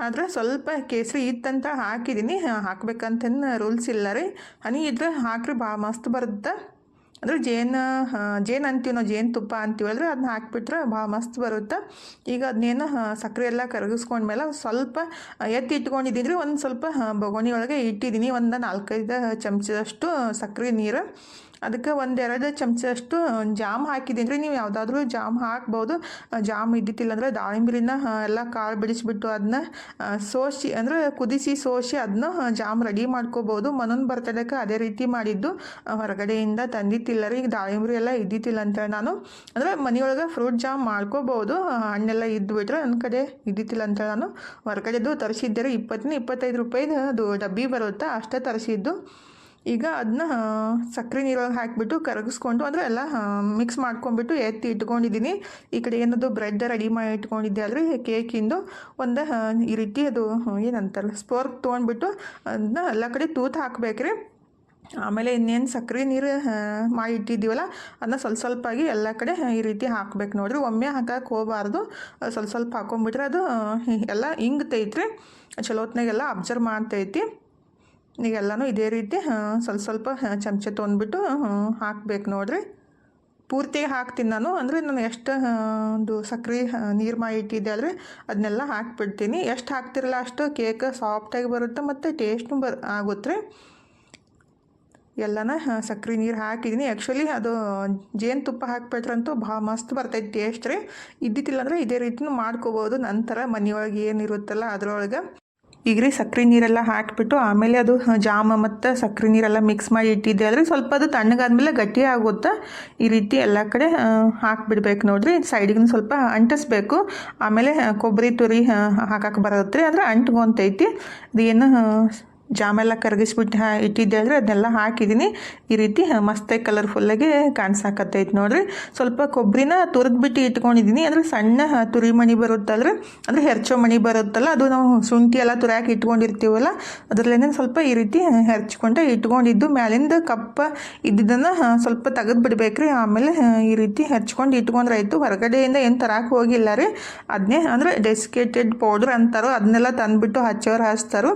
ಆದರೆ ಸ್ವಲ್ಪ ಕೇಸರಿ ಇತ್ತಂತ ಹಾಕಿದ್ದೀನಿ. ಹಾಕ್ಬೇಕಂತೇನು ರೂಲ್ಸ್ ಇಲ್ಲ ರೀ. ಹನಿ ಇದ್ರೆ ಹಾಕ್ರಿ ಭಾಳ ಮಸ್ತ್ ಬರುತ್ತೆ? ಅಂದರೆ ಜೇನು ಜೇನು ಅಂತೀವಿ ನಾವು ಜೇನು ತುಪ್ಪ ಅಂತೀವಿ ಅಂದರೆ ಅದನ್ನ ಹಾಕಿಬಿಟ್ರೆ ಭಾಳ ಮಸ್ತ್ ಬರುತ್ತೆ. ಈಗ ಅದನ್ನೇನು ಸಕ್ಕರೆ ಎಲ್ಲ ಕರಗಿಸ್ಕೊಂಡ್ಮೇಲೆ ಸ್ವಲ್ಪ ಎತ್ತಿ ಇಟ್ಕೊಂಡಿದ್ದೀನಿ ಒಂದು ಸ್ವಲ್ಪ ಬೊಗೋಣಿ ಒಳಗೆ ಇಟ್ಟಿದ್ದೀನಿ, ಒಂದು ನಾಲ್ಕೈದು ಚಮಚದಷ್ಟು ಸಕ್ಕರೆ ನೀರು. ಅದಕ್ಕೆ ಒಂದೆರಡು ಚಮಚಷ್ಟು ಜಾಮ್ ಹಾಕಿದೆ ಅಂದರೆ ನೀವು ಯಾವುದಾದ್ರೂ ಜಾಮ್ ಹಾಕ್ಬೋದು. ಜಾಮ್ ಇದ್ದಿತ್ತಿಲ್ಲ ಅಂದರೆ ದಾಳಿಂಬ್ರಿನ ಎಲ್ಲ ಕಾಳು ಬಿಡಿಸಿಬಿಟ್ಟು ಅದನ್ನ ಸೋಸಿ, ಅಂದರೆ ಕುದಿಸಿ ಸೋಸಿ ಅದನ್ನ ಜಾಮ್ ರೆಡಿ ಮಾಡ್ಕೋಬೋದು. ಮನನ್ ಬರ್ತದಕ್ಕೆ ಅದೇ ರೀತಿ ಮಾಡಿದ್ದು. ಹೊರಗಡೆಯಿಂದ ತಂದಿತ್ತಿಲ್ಲ ರೀ. ಈಗ ದಾಳಿಂಬ್ರಿ ಎಲ್ಲ ಇದ್ದಿತ್ತಿಲ್ಲ ಅಂತೇಳಿ ನಾನು. ಅಂದರೆ ಮನೆಯೊಳಗೆ ಫ್ರೂಟ್ ಜಾಮ್ ಮಾಡ್ಕೋಬೋದು. ಹಣ್ಣೆಲ್ಲ ಹಣ್ಣೆಲ್ಲ ಇದ್ದುಬಿಟ್ರೆ ನನ್ನ ಕಡೆ ಇದ್ದಿತ್ತಿಲ್ಲ ಅಂತೇಳಿ ನಾನು. ಹೊರಗಡೆದು ತರಿಸಿದ್ದೆ ರೀ. ಇಪ್ಪತ್ತನೇ ಇಪ್ಪತ್ತೈದು ರೂಪಾಯಿದು ಅದು ಡಬ್ಬಿ ಬರುತ್ತೆ. ಅಷ್ಟೇ ತರಿಸಿದ್ದು. ಈಗ ಅದನ್ನ ಸಕ್ಕರೆ ನೀರಲ್ಲಿ ಹಾಕಿಬಿಟ್ಟು ಕರಗಿಸ್ಕೊಂಡು ಅಂದರೆ ಎಲ್ಲ ಮಿಕ್ಸ್ ಮಾಡ್ಕೊಂಡ್ಬಿಟ್ಟು ಎತ್ತಿ ಇಟ್ಕೊಂಡಿದ್ದೀನಿ ಈ ಕಡೆ ಏನದು ಬ್ರೆಡ್ ರೆಡಿ ಮಾಡಿ ಇಟ್ಕೊಂಡಿದ್ದೆ ಅಲ್ರಿ ಕೇಕಿಂದು ಒಂದು ಈ ರೀತಿ ಅದು ಏನಂತಾರೆ ಸ್ಪೋರ್ಕ್ ತೊಗೊಂಡ್ಬಿಟ್ಟು ಅದನ್ನ ಎಲ್ಲ ಕಡೆ ತೂತು ಹಾಕಬೇಕ್ರಿ. ಆಮೇಲೆ ಇನ್ನೇನು ಸಕ್ಕರೆ ನೀರು ಮಾಡಿ ಇಟ್ಟಿದ್ದೀವಲ್ಲ ಅದನ್ನ ಸ್ವಲ್ಪ ಸ್ವಲ್ಪಾಗಿ ಎಲ್ಲ ಕಡೆ ಈ ರೀತಿ ಹಾಕ್ಬೇಕು ನೋಡ್ರಿ. ಒಮ್ಮೆ ಹಾಕಕ್ಕೆ ಹೋಗಬಾರ್ದು. ಸ್ವಲ್ಪ ಸ್ವಲ್ಪ ಹಾಕೊಂಡ್ಬಿಟ್ರೆ ಅದು ಎಲ್ಲ ಹಿಂಗೆ ಚಲೋ ಹೊತ್ನಾಗೆಲ್ಲ ಅಬ್ಸರ್ವ್ ಮಾಡ್ತೈತಿ. ಈಗೆಲ್ಲನೂ ಇದೇ ರೀತಿ ಸ್ವಲ್ಪ ಸ್ವಲ್ಪ ಚಮಚ ತೊಗೊಂಡ್ಬಿಟ್ಟು ಹಾಕ್ಬೇಕು ನೋಡ್ರಿ. ಪೂರ್ತಿ ಹಾಕ್ತೀನಿ ನಾನು, ಅಂದರೆ ನಾನು ಎಷ್ಟು ಒಂದು ಸಕ್ಕರೆ ನೀರು ಮಾಡಿ ಇಟ್ಟಿದ್ದೆ ಅಲ್ರಿ ಅದನ್ನೆಲ್ಲ ಹಾಕ್ಬಿಡ್ತೀನಿ. ಎಷ್ಟು ಹಾಕ್ತಿರಲ್ಲ ಅಷ್ಟು, ಕೇಕ್ ಸಾಫ್ಟಾಗಿ ಬರುತ್ತೆ ಮತ್ತು ಟೇಸ್ಟು ಬರ್ ಆಗುತ್ತೆ ಎಲ್ಲನ ಸಕ್ಕರೆ ನೀರು ಹಾಕಿದ್ದೀನಿ ಆ್ಯಕ್ಚುಲಿ ಅದು ಜೇನುತುಪ್ಪ ಹಾಕ್ಬಿಟ್ರಂತೂ ಭಾಳ ಮಸ್ತ್ ಬರ್ತೈತೆ ಟೇಸ್ಟ್ ರೀ. ಇದ್ದಿತ್ತಿಲ್ಲ ಅಂದರೆ ಇದೇ ರೀತಿನೂ ಮಾಡ್ಕೋಬೋದು. ನಂತರ ಮನೆಯೊಳಗೆ ಏನಿರುತ್ತಲ್ಲ ಅದರೊಳಗೆ. ಈಗ ಸಕ್ಕರೆ ನೀರೆಲ್ಲ ಹಾಕಿಬಿಟ್ಟು ಆಮೇಲೆ ಅದು ಜಾಮ ಮತ್ತು ಸಕ್ಕರೆ ನೀರೆಲ್ಲ ಮಿಕ್ಸ್ ಮಾಡಿ ಇಟ್ಟಿದ್ದೆ. ಆದರೆ ಸ್ವಲ್ಪ ಅದು ತಣ್ಣಗಾದ್ಮೇಲೆ ಗಟ್ಟಿ ಆಗುತ್ತೆ ಈ ರೀತಿ ಎಲ್ಲ ಕಡೆ ಹಾಕಿಬಿಡ್ಬೇಕು ನೋಡಿರಿ. ಸೈಡಿಗೂ ಸ್ವಲ್ಪ ಅಂಟಿಸ್ಬೇಕು. ಆಮೇಲೆ ಕೊಬ್ಬರಿ ತುರಿ ಹಾಕಕ್ಕೆ ಬರತ್ತೆ ರೀ. ಅಂದರೆ ಅಂಟ್ಗೊಂತೈತಿ. ಅದೇನು ಏನು ಆ, ಜಾಮೆಲ್ಲ ಕರಗಿಸ್ಬಿಟ್ಟು ಹಾ ಇಟ್ಟಿದ್ದೆ ಅಂದರೆ ಅದನ್ನೆಲ್ಲ ಹಾಕಿದ್ದೀನಿ. ಈ ರೀತಿ ಮಸ್ತೆ ಕಲರ್ಫುಲ್ಲಾಗಿ ಕಾಣಿಸಾಕತ್ತೈತೆ ನೋಡಿರಿ. ಸ್ವಲ್ಪ ಕೊಬ್ಬರಿನ ತುರಿದ್ಬಿಟ್ಟು ಇಟ್ಕೊಂಡಿದ್ದೀನಿ. ಅಂದರೆ ಸಣ್ಣ ತುರಿ ಮಣಿ ಬರುತ್ತಲ್ರಿ. ಅಂದರೆ ಹೆರ್ಚೋ ಮಣಿ ಬರುತ್ತಲ್ಲ, ಅದು ನಾವು ಶುಂಠಿ ಎಲ್ಲ ತುರಿಯಾಕಿ ಇಟ್ಕೊಂಡಿರ್ತೀವಲ್ಲ ಅದರಲ್ಲೇನೆ ಸ್ವಲ್ಪ ಈ ರೀತಿ ಹೆರ್ಚ್ಕೊಂಡೆ ಇಟ್ಕೊಂಡಿದ್ದು. ಮ್ಯಾಲಿಂದ ಕಪ್ಪ ಇದ್ದಿದ್ದನ್ನು ಸ್ವಲ್ಪ ತೆಗೆದು ಬಿಡ್ಬೇಕ್ರಿ ಆಮೇಲೆ ಈ ರೀತಿ ಹೆಚ್ಕೊಂಡು ಇಟ್ಕೊಂಡ್ರೆ ಆಯಿತು ಹೊರಗಡೆಯಿಂದ ಏನು ತರಕ್ಕೆ ಹೋಗಿಲ್ಲ ರೀ. ಅದನ್ನೇ ಅಂದರೆ ಡೆಸ್ಕೇಟೆಡ್ ಪೌಡ್ರ್ ಅಂತಾರೋ, ಅದನ್ನೆಲ್ಲ ತಂದುಬಿಟ್ಟು ಹಚ್ಚೋರು ಹಚ್ತಾರೋ.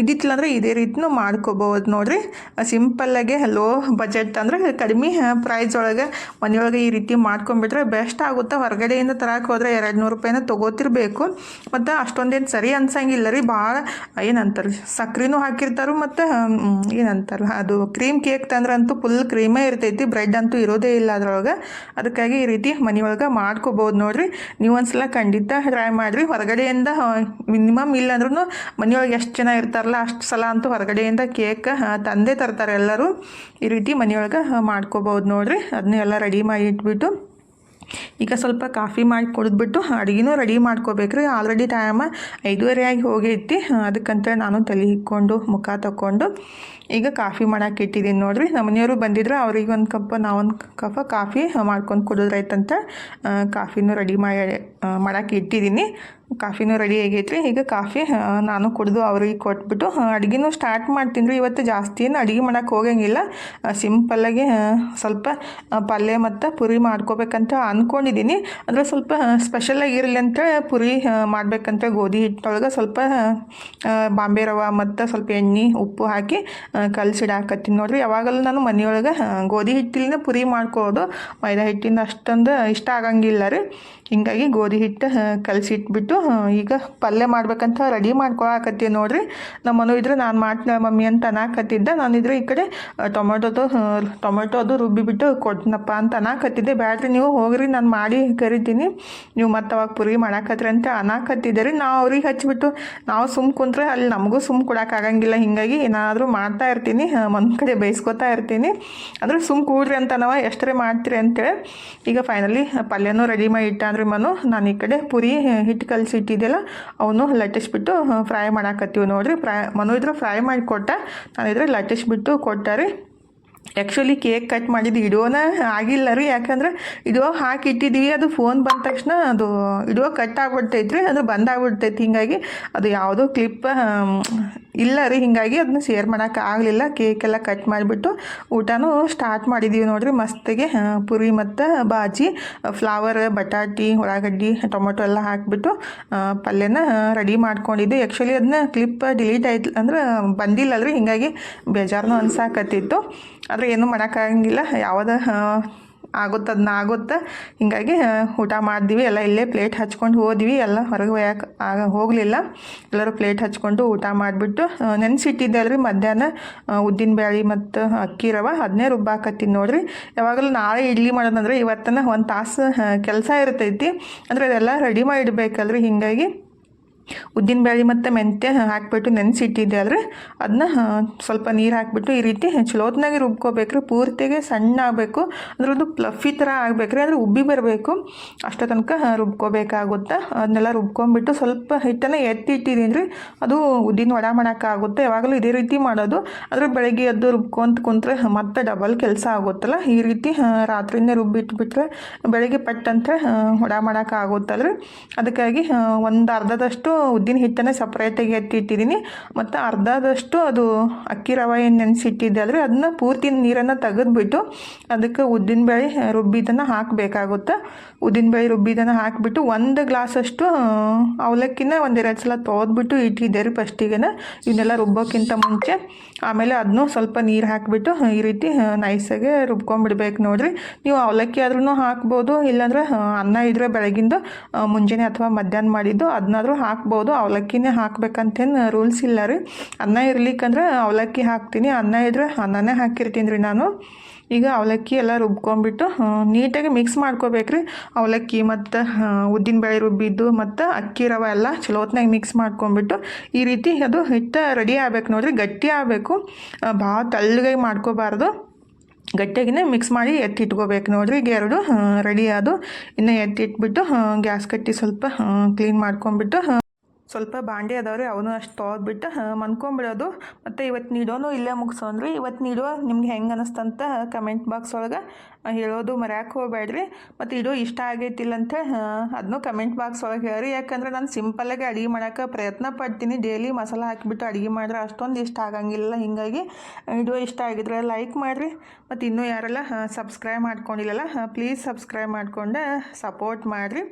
ಇದ್ದಿತ್ತಿಲ್ಲ ಅಂದರೆ ಇದೇ ರೀತಿನೂ ಮಾಡ್ಕೋಬೋದು ನೋಡಿರಿ. ಸಿಂಪಲ್ಲಾಗೆ ಲೋ ಬಜೆಟ್ ಅಂದರೆ ಕಡಿಮೆ ಪ್ರೈಸ್ ಒಳಗೆ ಮನೆಯೊಳಗೆ ಈ ರೀತಿ ಮಾಡ್ಕೊಂಬಿಟ್ರೆ ಬೆಸ್ಟ್ ಆಗುತ್ತೆ. ಹೊರಗಡೆಯಿಂದ ತರಕ್ಕೆ ಹೋದರೆ ಎರಡು ನೂರು ರೂಪಾಯಿನ ತೊಗೋತಿರ್ಬೇಕು. ಮತ್ತು ಅಷ್ಟೊಂದೇನು ಸರಿ ಅನ್ಸಂಗಿಲ್ಲ ರೀ. ಭಾಳ ಏನಂತಾರೆ ಸಕ್ರೆನೂ ಹಾಕಿರ್ತಾರೆ ಮತ್ತು ಏನಂತಾರೆ, ಅದು ಕ್ರೀಮ್ ಕೇಕ್ ತಂದ್ರೆ ಅಂತೂ ಫುಲ್ ಕ್ರೀಮೇ ಇರ್ತೈತಿ. ಬ್ರೆಡ್ ಅಂತೂ ಇರೋದೇ ಇಲ್ಲ ಅದ್ರೊಳಗೆ. ಅದಕ್ಕಾಗಿ ಈ ರೀತಿ ಮನೆಯೊಳಗೆ ಮಾಡ್ಕೋಬೋದು ನೋಡಿರಿ. ನೀವು ಒಂದ್ಸಲ ಖಂಡಿತ ಟ್ರೈ ಮಾಡಿರಿ. ಹೊರಗಡೆಯಿಂದ ಮಿನಿಮಮ್ ಇಲ್ಲ ಅಂದ್ರೂ ಮನೆಯೊಳಗೆ ಎಷ್ಟು ಜನ ಇರ್ತಾರಲ್ಲ ಅಷ್ಟು ಸಲ ಅಂತೂ ಹೊರಗಡೆಯಿಂದ ಕೇಕ್ ತಂದೇ ತರ್ತಾರೆ ಎಲ್ಲರೂ. ಈ ರೀತಿ ಮನೆಯೊಳಗೆ ಮಾಡ್ಕೋಬೋದು ನೋಡಿರಿ. ಅದನ್ನೆಲ್ಲ ರೆಡಿ ಮಾಡಿ ಇಟ್ಬಿಟ್ಟು, ಈಗ ಸ್ವಲ್ಪ ಕಾಫಿ ಮಾಡಿ ಕುಡಿದ್ಬಿಟ್ಟು, ಅಡುಗೆನೂ ರೆಡಿ ಮಾಡ್ಕೋಬೇಕ್ರಿ. ಆಲ್ರೆಡಿ ಟೈಮ್ ಐದುವರೆ ಆಗಿ ಹೋಗೈತಿ. ಅದಕ್ಕಂತೇಳಿ ನಾನು ತಲೆ ಹಿಕ್ಕೊಂಡು, ಮುಖ ತಕ್ಕೊಂಡು ಈಗ ಕಾಫಿ ಮಾಡಕ್ಕೆ ಇಟ್ಟಿದ್ದೀನಿ ನೋಡಿರಿ. ಮನೆಯವರು ಬಂದಿದ್ರೆ, ಅವ್ರಿಗೆ ಒಂದು ಕಪ್, ನಾವೊಂದು ಕಪ್ ಕಾಫಿ ಮಾಡ್ಕೊಂಡು ಕುಡಿದ್ರಾಯ್ತಂತ ಕಾಫಿನೂ ರೆಡಿ ಮಾಡಿ ಮಾಡೋಕೆ ಇಟ್ಟಿದ್ದೀನಿ ಕಾಫಿನೂ ರೆಡಿ ಆಗೈತ್ರಿ. ಈಗ ಕಾಫಿ ನಾನು ಕುಡಿದು ಅವ್ರಿಗೆ ಕೊಟ್ಬಿಟ್ಟು ಅಡುಗೆನೂ ಸ್ಟಾರ್ಟ್ ಮಾಡ್ತೀನಿ ಇವತ್ತು ಜಾಸ್ತಿ ಏನು ಅಡುಗೆ ಮಾಡೋಕ್ಕೆ ಹೋಗಂಗಿಲ್ಲ. ಸಿಂಪಲ್ಲಾಗಿ ಸ್ವಲ್ಪ ಪಲ್ಯ ಮತ್ತು ಪುರಿ ಮಾಡ್ಕೋಬೇಕಂತ ಅಂದ್ಕೊಂಡಿದ್ದೀನಿ ಅಂದರೆ ಸ್ವಲ್ಪ ಸ್ಪೆಷಲಾಗಿ ಇರಲಿ ಅಂತ ಪುರಿ ಮಾಡಬೇಕಂತ ಗೋಧಿ ಹಿಟ್ಟೊಳಗೆ ಸ್ವಲ್ಪ ಬಾಂಬೆ ರವೆ ಮತ್ತು ಸ್ವಲ್ಪ ಎಣ್ಣೆ, ಉಪ್ಪು ಹಾಕಿ ಕಲಸಿಡಾಕತ್ತೀನಿ ನೋಡ್ರಿ. ಯಾವಾಗಲೂ ನಾನು ಮನೆಯೊಳಗೆ ಗೋಧಿ ಹಿಟ್ಟಿಲಿಂದ ಪುರಿ ಮಾಡ್ಕೊಳ್ಳೋದು ಮೈದಾ ಹಿಟ್ಟಿಂದ ಅಷ್ಟೊಂದು ಇಷ್ಟ ಆಗಂಗಿಲ್ಲ ರೀ. ಹಿಂಗಾಗಿ ಗೋಧಿ ಹಿಟ್ಟು ಕಲಸಿಟ್ಬಿಟ್ಟು ಈಗ ಪಲ್ಯ ಮಾಡ್ಬೇಕಂತ ರೆಡಿ ಮಾಡ್ಕೊಳಕತ್ತೀವಿ ನೋಡ್ರಿ. ನಮ್ಮನು ಇದ್ರೆ ನಾನು ಮಾಡ್ತೀನಿ ಮಮ್ಮಿ ಅಂತ ನಾನು ನಾನಿದ್ರೆ ಈ ಕಡೆ ಟೊಮೆಟೊದು ಟೊಮೆಟೊ ಅದು ರುಬ್ಬಿಬಿಟ್ಟು ಕೊಡ್ತೀನಪ್ಪ ಅಂತ ಅನ್ನಕತ್ತಿದ್ದೆ ಬ್ಯಾಡ್ರಿ ನೀವು ಹೋಗ್ರಿ, ನಾನು ಮಾಡಿ ಕರಿತೀನಿ. ನೀವು ಮತ್ತೆ ಅವಾಗ ಪುರಿ ಮಾಡಾಕತ್ರಿ ಅಂತ ಅನ್ನಕತ್ತಿದ್ದೆ ರೀ. ನಾವು ಅವ್ರಿಗೆ ಹಚ್ಚಿಬಿಟ್ಟು ನಾವು ಸುಮ್ ಕುಂತ್ರೆ ಅಲ್ಲಿ ನಮಗೂ ಸುಮ್ ಕೊಡೋಕ್ಕಾಗಂಗಿಲ್ಲ ಹಿಂಗಾಗಿ ಏನಾದರೂ ಮಾಡ್ತಾ ಇರ್ತೀನಿ ಒಂದು ಕಡೆ ಬೇಯಿಸ್ಕೊತಾ ಇರ್ತೀನಿ. ಅಂದರೆ ಸುಮ್ ಕೂಡ್ರಿ ಅಂತ ನಾವು ಎಷ್ಟರೇ ಮಾಡ್ತೀರಿ ಅಂತೇಳಿ, ಈಗ ಫೈನಲಿ ಪಲ್ಯನೂ ರೆಡಿ ಮಾಡಿ ಇಟ್ಟ ಅಂದ್ರೆ ಮನು, ನಾನು ಈ ಕಡೆ ಪುರಿ ಹಿಟ್ಟು ಕಲಸಿ ಇಟ್ಟಿದ್ದೆಲ್ಲ ಅವನು ಲಟ್ಟಿಸ್ಬಿಟ್ಟು ಫ್ರೈ ಮಾಡಾಕತ್ತೀವಿ ನೋಡ್ರಿ. ಫ್ರೈ, ಮನು ಇದ್ರೆ ಫ್ರೈ ಮಾಡಿ ಕೊಟ್ಟ ಇದ್ರೆ ಲಟ್ಟಿಸ್ಬಿಟ್ಟು ರೀ. ಆ್ಯಕ್ಚುಲಿ ಕೇಕ್ ಕಟ್ ಮಾಡಿದ್ದು ಇಡೋನ ಆಗಿಲ್ಲ ರೀ, ಯಾಕಂದ್ರೆ ಇಡೋ ಹಾಕಿ ಇಟ್ಟಿದ್ದೀವಿ ಅದು ಫೋನ್ ಬಂದ ತಕ್ಷಣ ಅದು ಇಡೋ ಕಟ್ ಆಗ್ಬಿಡ್ತೈತ್ರಿ, ಅದು ಬಂದಾಗ್ಬಿಡ್ತೈತಿ ಹಿಂಗಾಗಿ ಅದು ಯಾವುದೋ ಕ್ಲಿಪ್ ಇಲ್ಲ ರೀ, ಹಿಂಗಾಗಿ ಅದನ್ನ ಶೇರ್ ಮಾಡೋಕೆ ಆಗಲಿಲ್ಲ. ಕೇಕೆಲ್ಲ ಕಟ್ ಮಾಡಿಬಿಟ್ಟು ಊಟನೂ ಸ್ಟಾರ್ಟ್ ಮಾಡಿದ್ದೀವಿ ನೋಡ್ರಿ. ಮಸ್ತಿಗೆ ಪುರಿ ಮತ್ತು ಬಾಜಿ ಫ್ಲವರ್ ಬಟಾಟಿ, ಉಳ್ಳಾಗಡ್ಡಿ, ಟೊಮೊಟೊ ಎಲ್ಲ ಹಾಕಿಬಿಟ್ಟು ಪಲ್ಯನ ರೆಡಿ ಮಾಡ್ಕೊಂಡಿದ್ದೆ. ಆ್ಯಕ್ಚುಲಿ ಅದನ್ನ ಕ್ಲಿಪ್ ಡಿಲೀಟ್ ಆಯ್ತು, ಅಂದ್ರೆ ಬಂದಿಲ್ಲ ರೀ ಹಿಂಗಾಗಿ ಬೇಜಾರನು ಅನ್ಸಾಕತ್ತಿತ್ತು. ಆದರೆ ಏನೂ ಮಾಡೋಕ್ಕಾಗಂಗಿಲ್ಲ ಯಾವ್ದು ಆಗುತ್ತೆ ಅದನ್ನ ಆಗುತ್ತೆ. ಹಿಂಗಾಗಿ ಊಟ ಮಾಡಿದ್ವಿ, ಎಲ್ಲ ಇಲ್ಲೇ ಪ್ಲೇಟ್ ಹಚ್ಕೊಂಡು ಹೋದ್ವಿ. ಎಲ್ಲ ಹೊರಗೆ ಒಯ್ಯಕ್ಕೆ ಆಗ ಹೋಗಲಿಲ್ಲ. ಎಲ್ಲರೂ ಪ್ಲೇಟ್ ಹಚ್ಕೊಂಡು ಊಟ ಮಾಡಿಬಿಟ್ಟು ನೆನೆಸಿಟ್ಟಿದ್ದೆ ಅಲ್ರಿ ಮಧ್ಯಾಹ್ನ ಉದ್ದಿನ ಬೇಳೆ ಮತ್ತು ಅಕ್ಕಿ ರವೆ ಅದನ್ನೇ ರುಬ್ಬಾಕತ್ತೀನಿ ನೋಡ್ರಿ. ಯಾವಾಗಲೂ ನಾಳೆ ಇಡ್ಲಿ ಮಾಡೋದಂದ್ರೆ ಇವತ್ತನ ಒಂದು ತಾಸು ಕೆಲಸ ಇರ್ತೈತಿ. ಅಂದರೆ ಅದೆಲ್ಲ ರೆಡಿ ಮಾಡಿ ಇಡಬೇಕಲ್ರಿ ಹಿಂಗಾಗಿ ಉದ್ದಿನ ಬೇಳೆ ಮತ್ತು ಮೆಂತ್ಯ ಹಾಕಿಬಿಟ್ಟು ನೆನೆಸಿಟ್ಟಿದ್ದೆ. ಅಲ್ರಿ ಅದನ್ನ ಸ್ವಲ್ಪ ನೀರು ಹಾಕಿಬಿಟ್ಟು ಈ ರೀತಿ ಚಲೋತ್ನಾಗೆ ರುಬ್ಕೋಬೇಕ್ರಿ. ಪೂರ್ತಿಗೆ ಸಣ್ಣ ಆಗಬೇಕು. ಅಂದ್ರೆ ಅದು ಪ್ಲಫಿ ಥರ ಆಗಬೇಕ್ರಿ. ಅಂದ್ರೆ ಉಬ್ಬಿ ಬರಬೇಕು. ಅಷ್ಟೋ ತನಕ ರುಬ್ಕೋಬೇಕಾಗುತ್ತೆ. ಅದನ್ನೆಲ್ಲ ರುಬ್ಕೊಂಡ್ಬಿಟ್ಟು ಸ್ವಲ್ಪ ಹಿಟ್ಟನ್ನು ಎತ್ತಿ ಇಟ್ಟಿದ್ದೀನಿ ರೀ ಅದು ಉದ್ದಿನ ವಡ ಮಾಡೋಕ್ಕಾಗುತ್ತೆ. ಯಾವಾಗಲೂ ಇದೇ ರೀತಿ ಮಾಡೋದು. ಆದರೆ ಬೆಳಗ್ಗೆ ಎದ್ದು ರುಬ್ಕೊಂತ ಕುಂತ್ರೆ ಮತ್ತೆ ಡಬಲ್ ಕೆಲಸ ಆಗುತ್ತಲ್ಲ. ಈ ರೀತಿ ರಾತ್ರಿನೇ ರುಬ್ಬಿಟ್ಬಿಟ್ರೆ ಬೆಳಗ್ಗೆ ಪಟ್ಟಂತೆ ವಡ ಮಾಡೋಕ್ಕಾಗುತ್ತಲ್ರಿ. ಅದಕ್ಕಾಗಿ ಒಂದು ಅರ್ಧದಷ್ಟು ಉದ್ದಿನ ಹಿಟ್ಟನ್ನು ಸಪ್ರೇಟಾಗಿ ಎತ್ತಿ ಇಟ್ಟಿದ್ದೀನಿ ಮತ್ತು ಅರ್ಧದಷ್ಟು ಅದು ಅಕ್ಕಿ ರವೆ ನೆನೆಸಿಟ್ಟಿದ್ದೆ. ಅಲ್ರಿ ಅದನ್ನ ಪೂರ್ತಿ ನೀರನ್ನು ತೆಗೆದುಬಿಟ್ಟು ಅದಕ್ಕೆ ಉದ್ದಿನಬೇಳೆ ರುಬ್ಬಿದ್ದನ್ನು ಹಾಕಬೇಕಾಗುತ್ತೆ. ಉದ್ದಿನಬೇಳೆ ರುಬ್ಬಿದನ್ನು ಹಾಕಿಬಿಟ್ಟು ಒಂದು ಗ್ಲಾಸಷ್ಟು ಅವಲಕ್ಕಿನ ಒಂದೆರಡು ಸಲ ತೊಳೆದ್ಬಿಟ್ಟು ಇಟ್ಟಿದ್ದೆ ರೀ ಫಸ್ಟಿಗೆನ ಇವನ್ನೆಲ್ಲ ರುಬ್ಬೋಕ್ಕಿಂತ ಮುಂಚೆ. ಆಮೇಲೆ ಅದನ್ನು ಸ್ವಲ್ಪ ನೀರು ಹಾಕಿಬಿಟ್ಟು, ಈ ರೀತಿ ನೈಸಾಗೆ ರುಬ್ಕೊಂಡ್ಬಿಡ್ಬೇಕು ನೋಡಿರಿ. ನೀವು ಅವಲಕ್ಕಿ ಆದ್ರೂ ಹಾಕ್ಬೋದು. ಇಲ್ಲಾಂದ್ರೆ ಅನ್ನ ಇದ್ರೆ ಬೆಳಗಿಂದ ಮುಂಜಾನೆ ಅಥವಾ ಮಧ್ಯಾಹ್ನ ಮಾಡಿದ್ದು ಅದನ್ನಾದ್ರೂ ಹಾಕ್ಬೋದು. ಅವಲಕ್ಕಿನೇ ಹಾಕ್ಬೇಕಂತೇನು ರೂಲ್ಸ್ ಇಲ್ಲ ರೀ. ಅನ್ನ ಇರ್ಲಿಕ್ಕಂದ್ರೆ ಅವಲಕ್ಕಿ ಹಾಕ್ತೀನಿ. ಅನ್ನ ಇದ್ರೆ ಅನ್ನನೇ ಹಾಕಿರ್ತೀನಿ ರೀ ನಾನು. ಈಗ ಅವಲಕ್ಕಿ ಎಲ್ಲ ರುಬ್ಕೊಂಡ್ಬಿಟ್ಟು ನೀಟಾಗಿ ಮಿಕ್ಸ್ ಮಾಡ್ಕೋಬೇಕ್ರಿ. ಅವಲಕ್ಕಿ ಮತ್ತು ಉದ್ದಿನಬೇಳೆ ರುಬ್ಬಿದ್ದು ಮತ್ತು ಅಕ್ಕಿ ರವೆ ಎಲ್ಲ ಚಲೋತ್ನಾಗ ಮಿಕ್ಸ್ ಮಾಡ್ಕೊಂಡ್ಬಿಟ್ಟು, ಈ ರೀತಿ ಅದು ಹಿಟ್ಟು ರೆಡಿ ಆಗ್ಬೇಕು ನೋಡ್ರಿ. ಗಟ್ಟಿ ಆಗಬೇಕು. ಭಾಳ ತಳ್ಳಗಾಗಿ ಮಾಡ್ಕೋಬಾರ್ದು. ಗಟ್ಟಿಯಾಗಿನೇ ಮಿಕ್ಸ್ ಮಾಡಿ ಎತ್ತಿಟ್ಕೋಬೇಕು ನೋಡ್ರಿ. ಈಗ ಎರಡು ರೆಡಿ ಆದು ಇನ್ನು ಎತ್ತಿಟ್ಬಿಟ್ಟು ಗ್ಯಾಸ್ ಕಟ್ಟಿ ಸ್ವಲ್ಪ ಕ್ಲೀನ್ ಮಾಡ್ಕೊಂಬಿಟ್ಟು ಸ್ವಲ್ಪ ಬಾಂಡೆ ಅದಾವ್ರಿ, ಅವನು ಅಷ್ಟು ತೊಳೆದ್ಬಿಟ್ಟು ಮನ್ಕೊಂಬಿಡೋದು. ಮತ್ತು ಇವತ್ತು ನೀಡೋನು ಇಲ್ಲೇ ಮುಗಿಸೋನ್ರಿ. ಇವತ್ತು ನೀಡುವ, ನಿಮ್ಗೆ ಹೆಂಗೆ ಅನ್ನಿಸ್ತಂತ ಕಮೆಂಟ್ ಬಾಕ್ಸ್ ಒಳಗೆ ಹೇಳೋದು ಮರ್ಯಾಕೆ ಹೋಗ್ಬೇಡ್ರಿ. ಮತ್ತು ಇಡೋ, ಇಷ್ಟ ಆಗೈತಿಲ್ಲ ಅಂತ ಅದನ್ನು ಕಮೆಂಟ್ ಬಾಕ್ಸ್ ಒಳಗೆ ಹೇಳ್ರಿ. ಯಾಕಂದ್ರೆ ನಾನು ಸಿಂಪಲ್ಲಾಗಿ ಅಡುಗೆ ಮಾಡೋಕೆ ಪ್ರಯತ್ನ ಪಡ್ತೀನಿ. ಡೈಲಿ ಮಸಾಲ ಹಾಕಿಬಿಟ್ಟು ಅಡುಗೆ ಮಾಡಿದ್ರೆ ಅಷ್ಟೊಂದು ಇಷ್ಟ ಆಗಂಗಿಲ್ಲ. ಹಿಂಗಾಗಿ ವಿಡಿಯೋ ಇಷ್ಟ ಆಗಿದ್ರೆ ಲೈಕ್ ಮಾಡಿರಿ. ಮತ್ತು ಇನ್ನೂ ಯಾರೆಲ್ಲ ಸಬ್ಸ್ಕ್ರೈಬ್ ಮಾಡ್ಕೊಂಡಿಲ್ಲಲ್ಲ ಪ್ಲೀಸ್ ಸಬ್ಸ್ಕ್ರೈಬ್ ಮಾಡಿಕೊಂಡು ಸಪೋರ್ಟ್ ಮಾಡಿರಿ.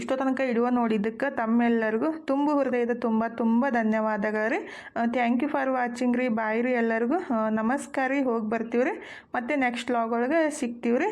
ಇಷ್ಟೋ ತನಕ ಇಡುವ ನೋಡಿದ್ದಕ್ಕೆ ತಮ್ಮೆಲ್ಲರಿಗೂ ತುಂಬ ಹೃದಯದ ತುಂಬ ತುಂಬ ಧನ್ಯವಾದಗಳು ರೀ. ಥ್ಯಾಂಕ್ ಯು ಫಾರ್ ವಾಚಿಂಗ್ ರೀ. ಬಾಯ್ ರೀ ಎಲ್ಲರಿಗೂ. ನಮಸ್ಕಾರ ರೀ. ಹೋಗಿ ಬರ್ತೀವಿ ರೀ. ಮತ್ತು ನೆಕ್ಸ್ಟ್ ಲಾಗ್ ಒಳಗೆ ಸಿಗ್ತೀವಿ ರೀ.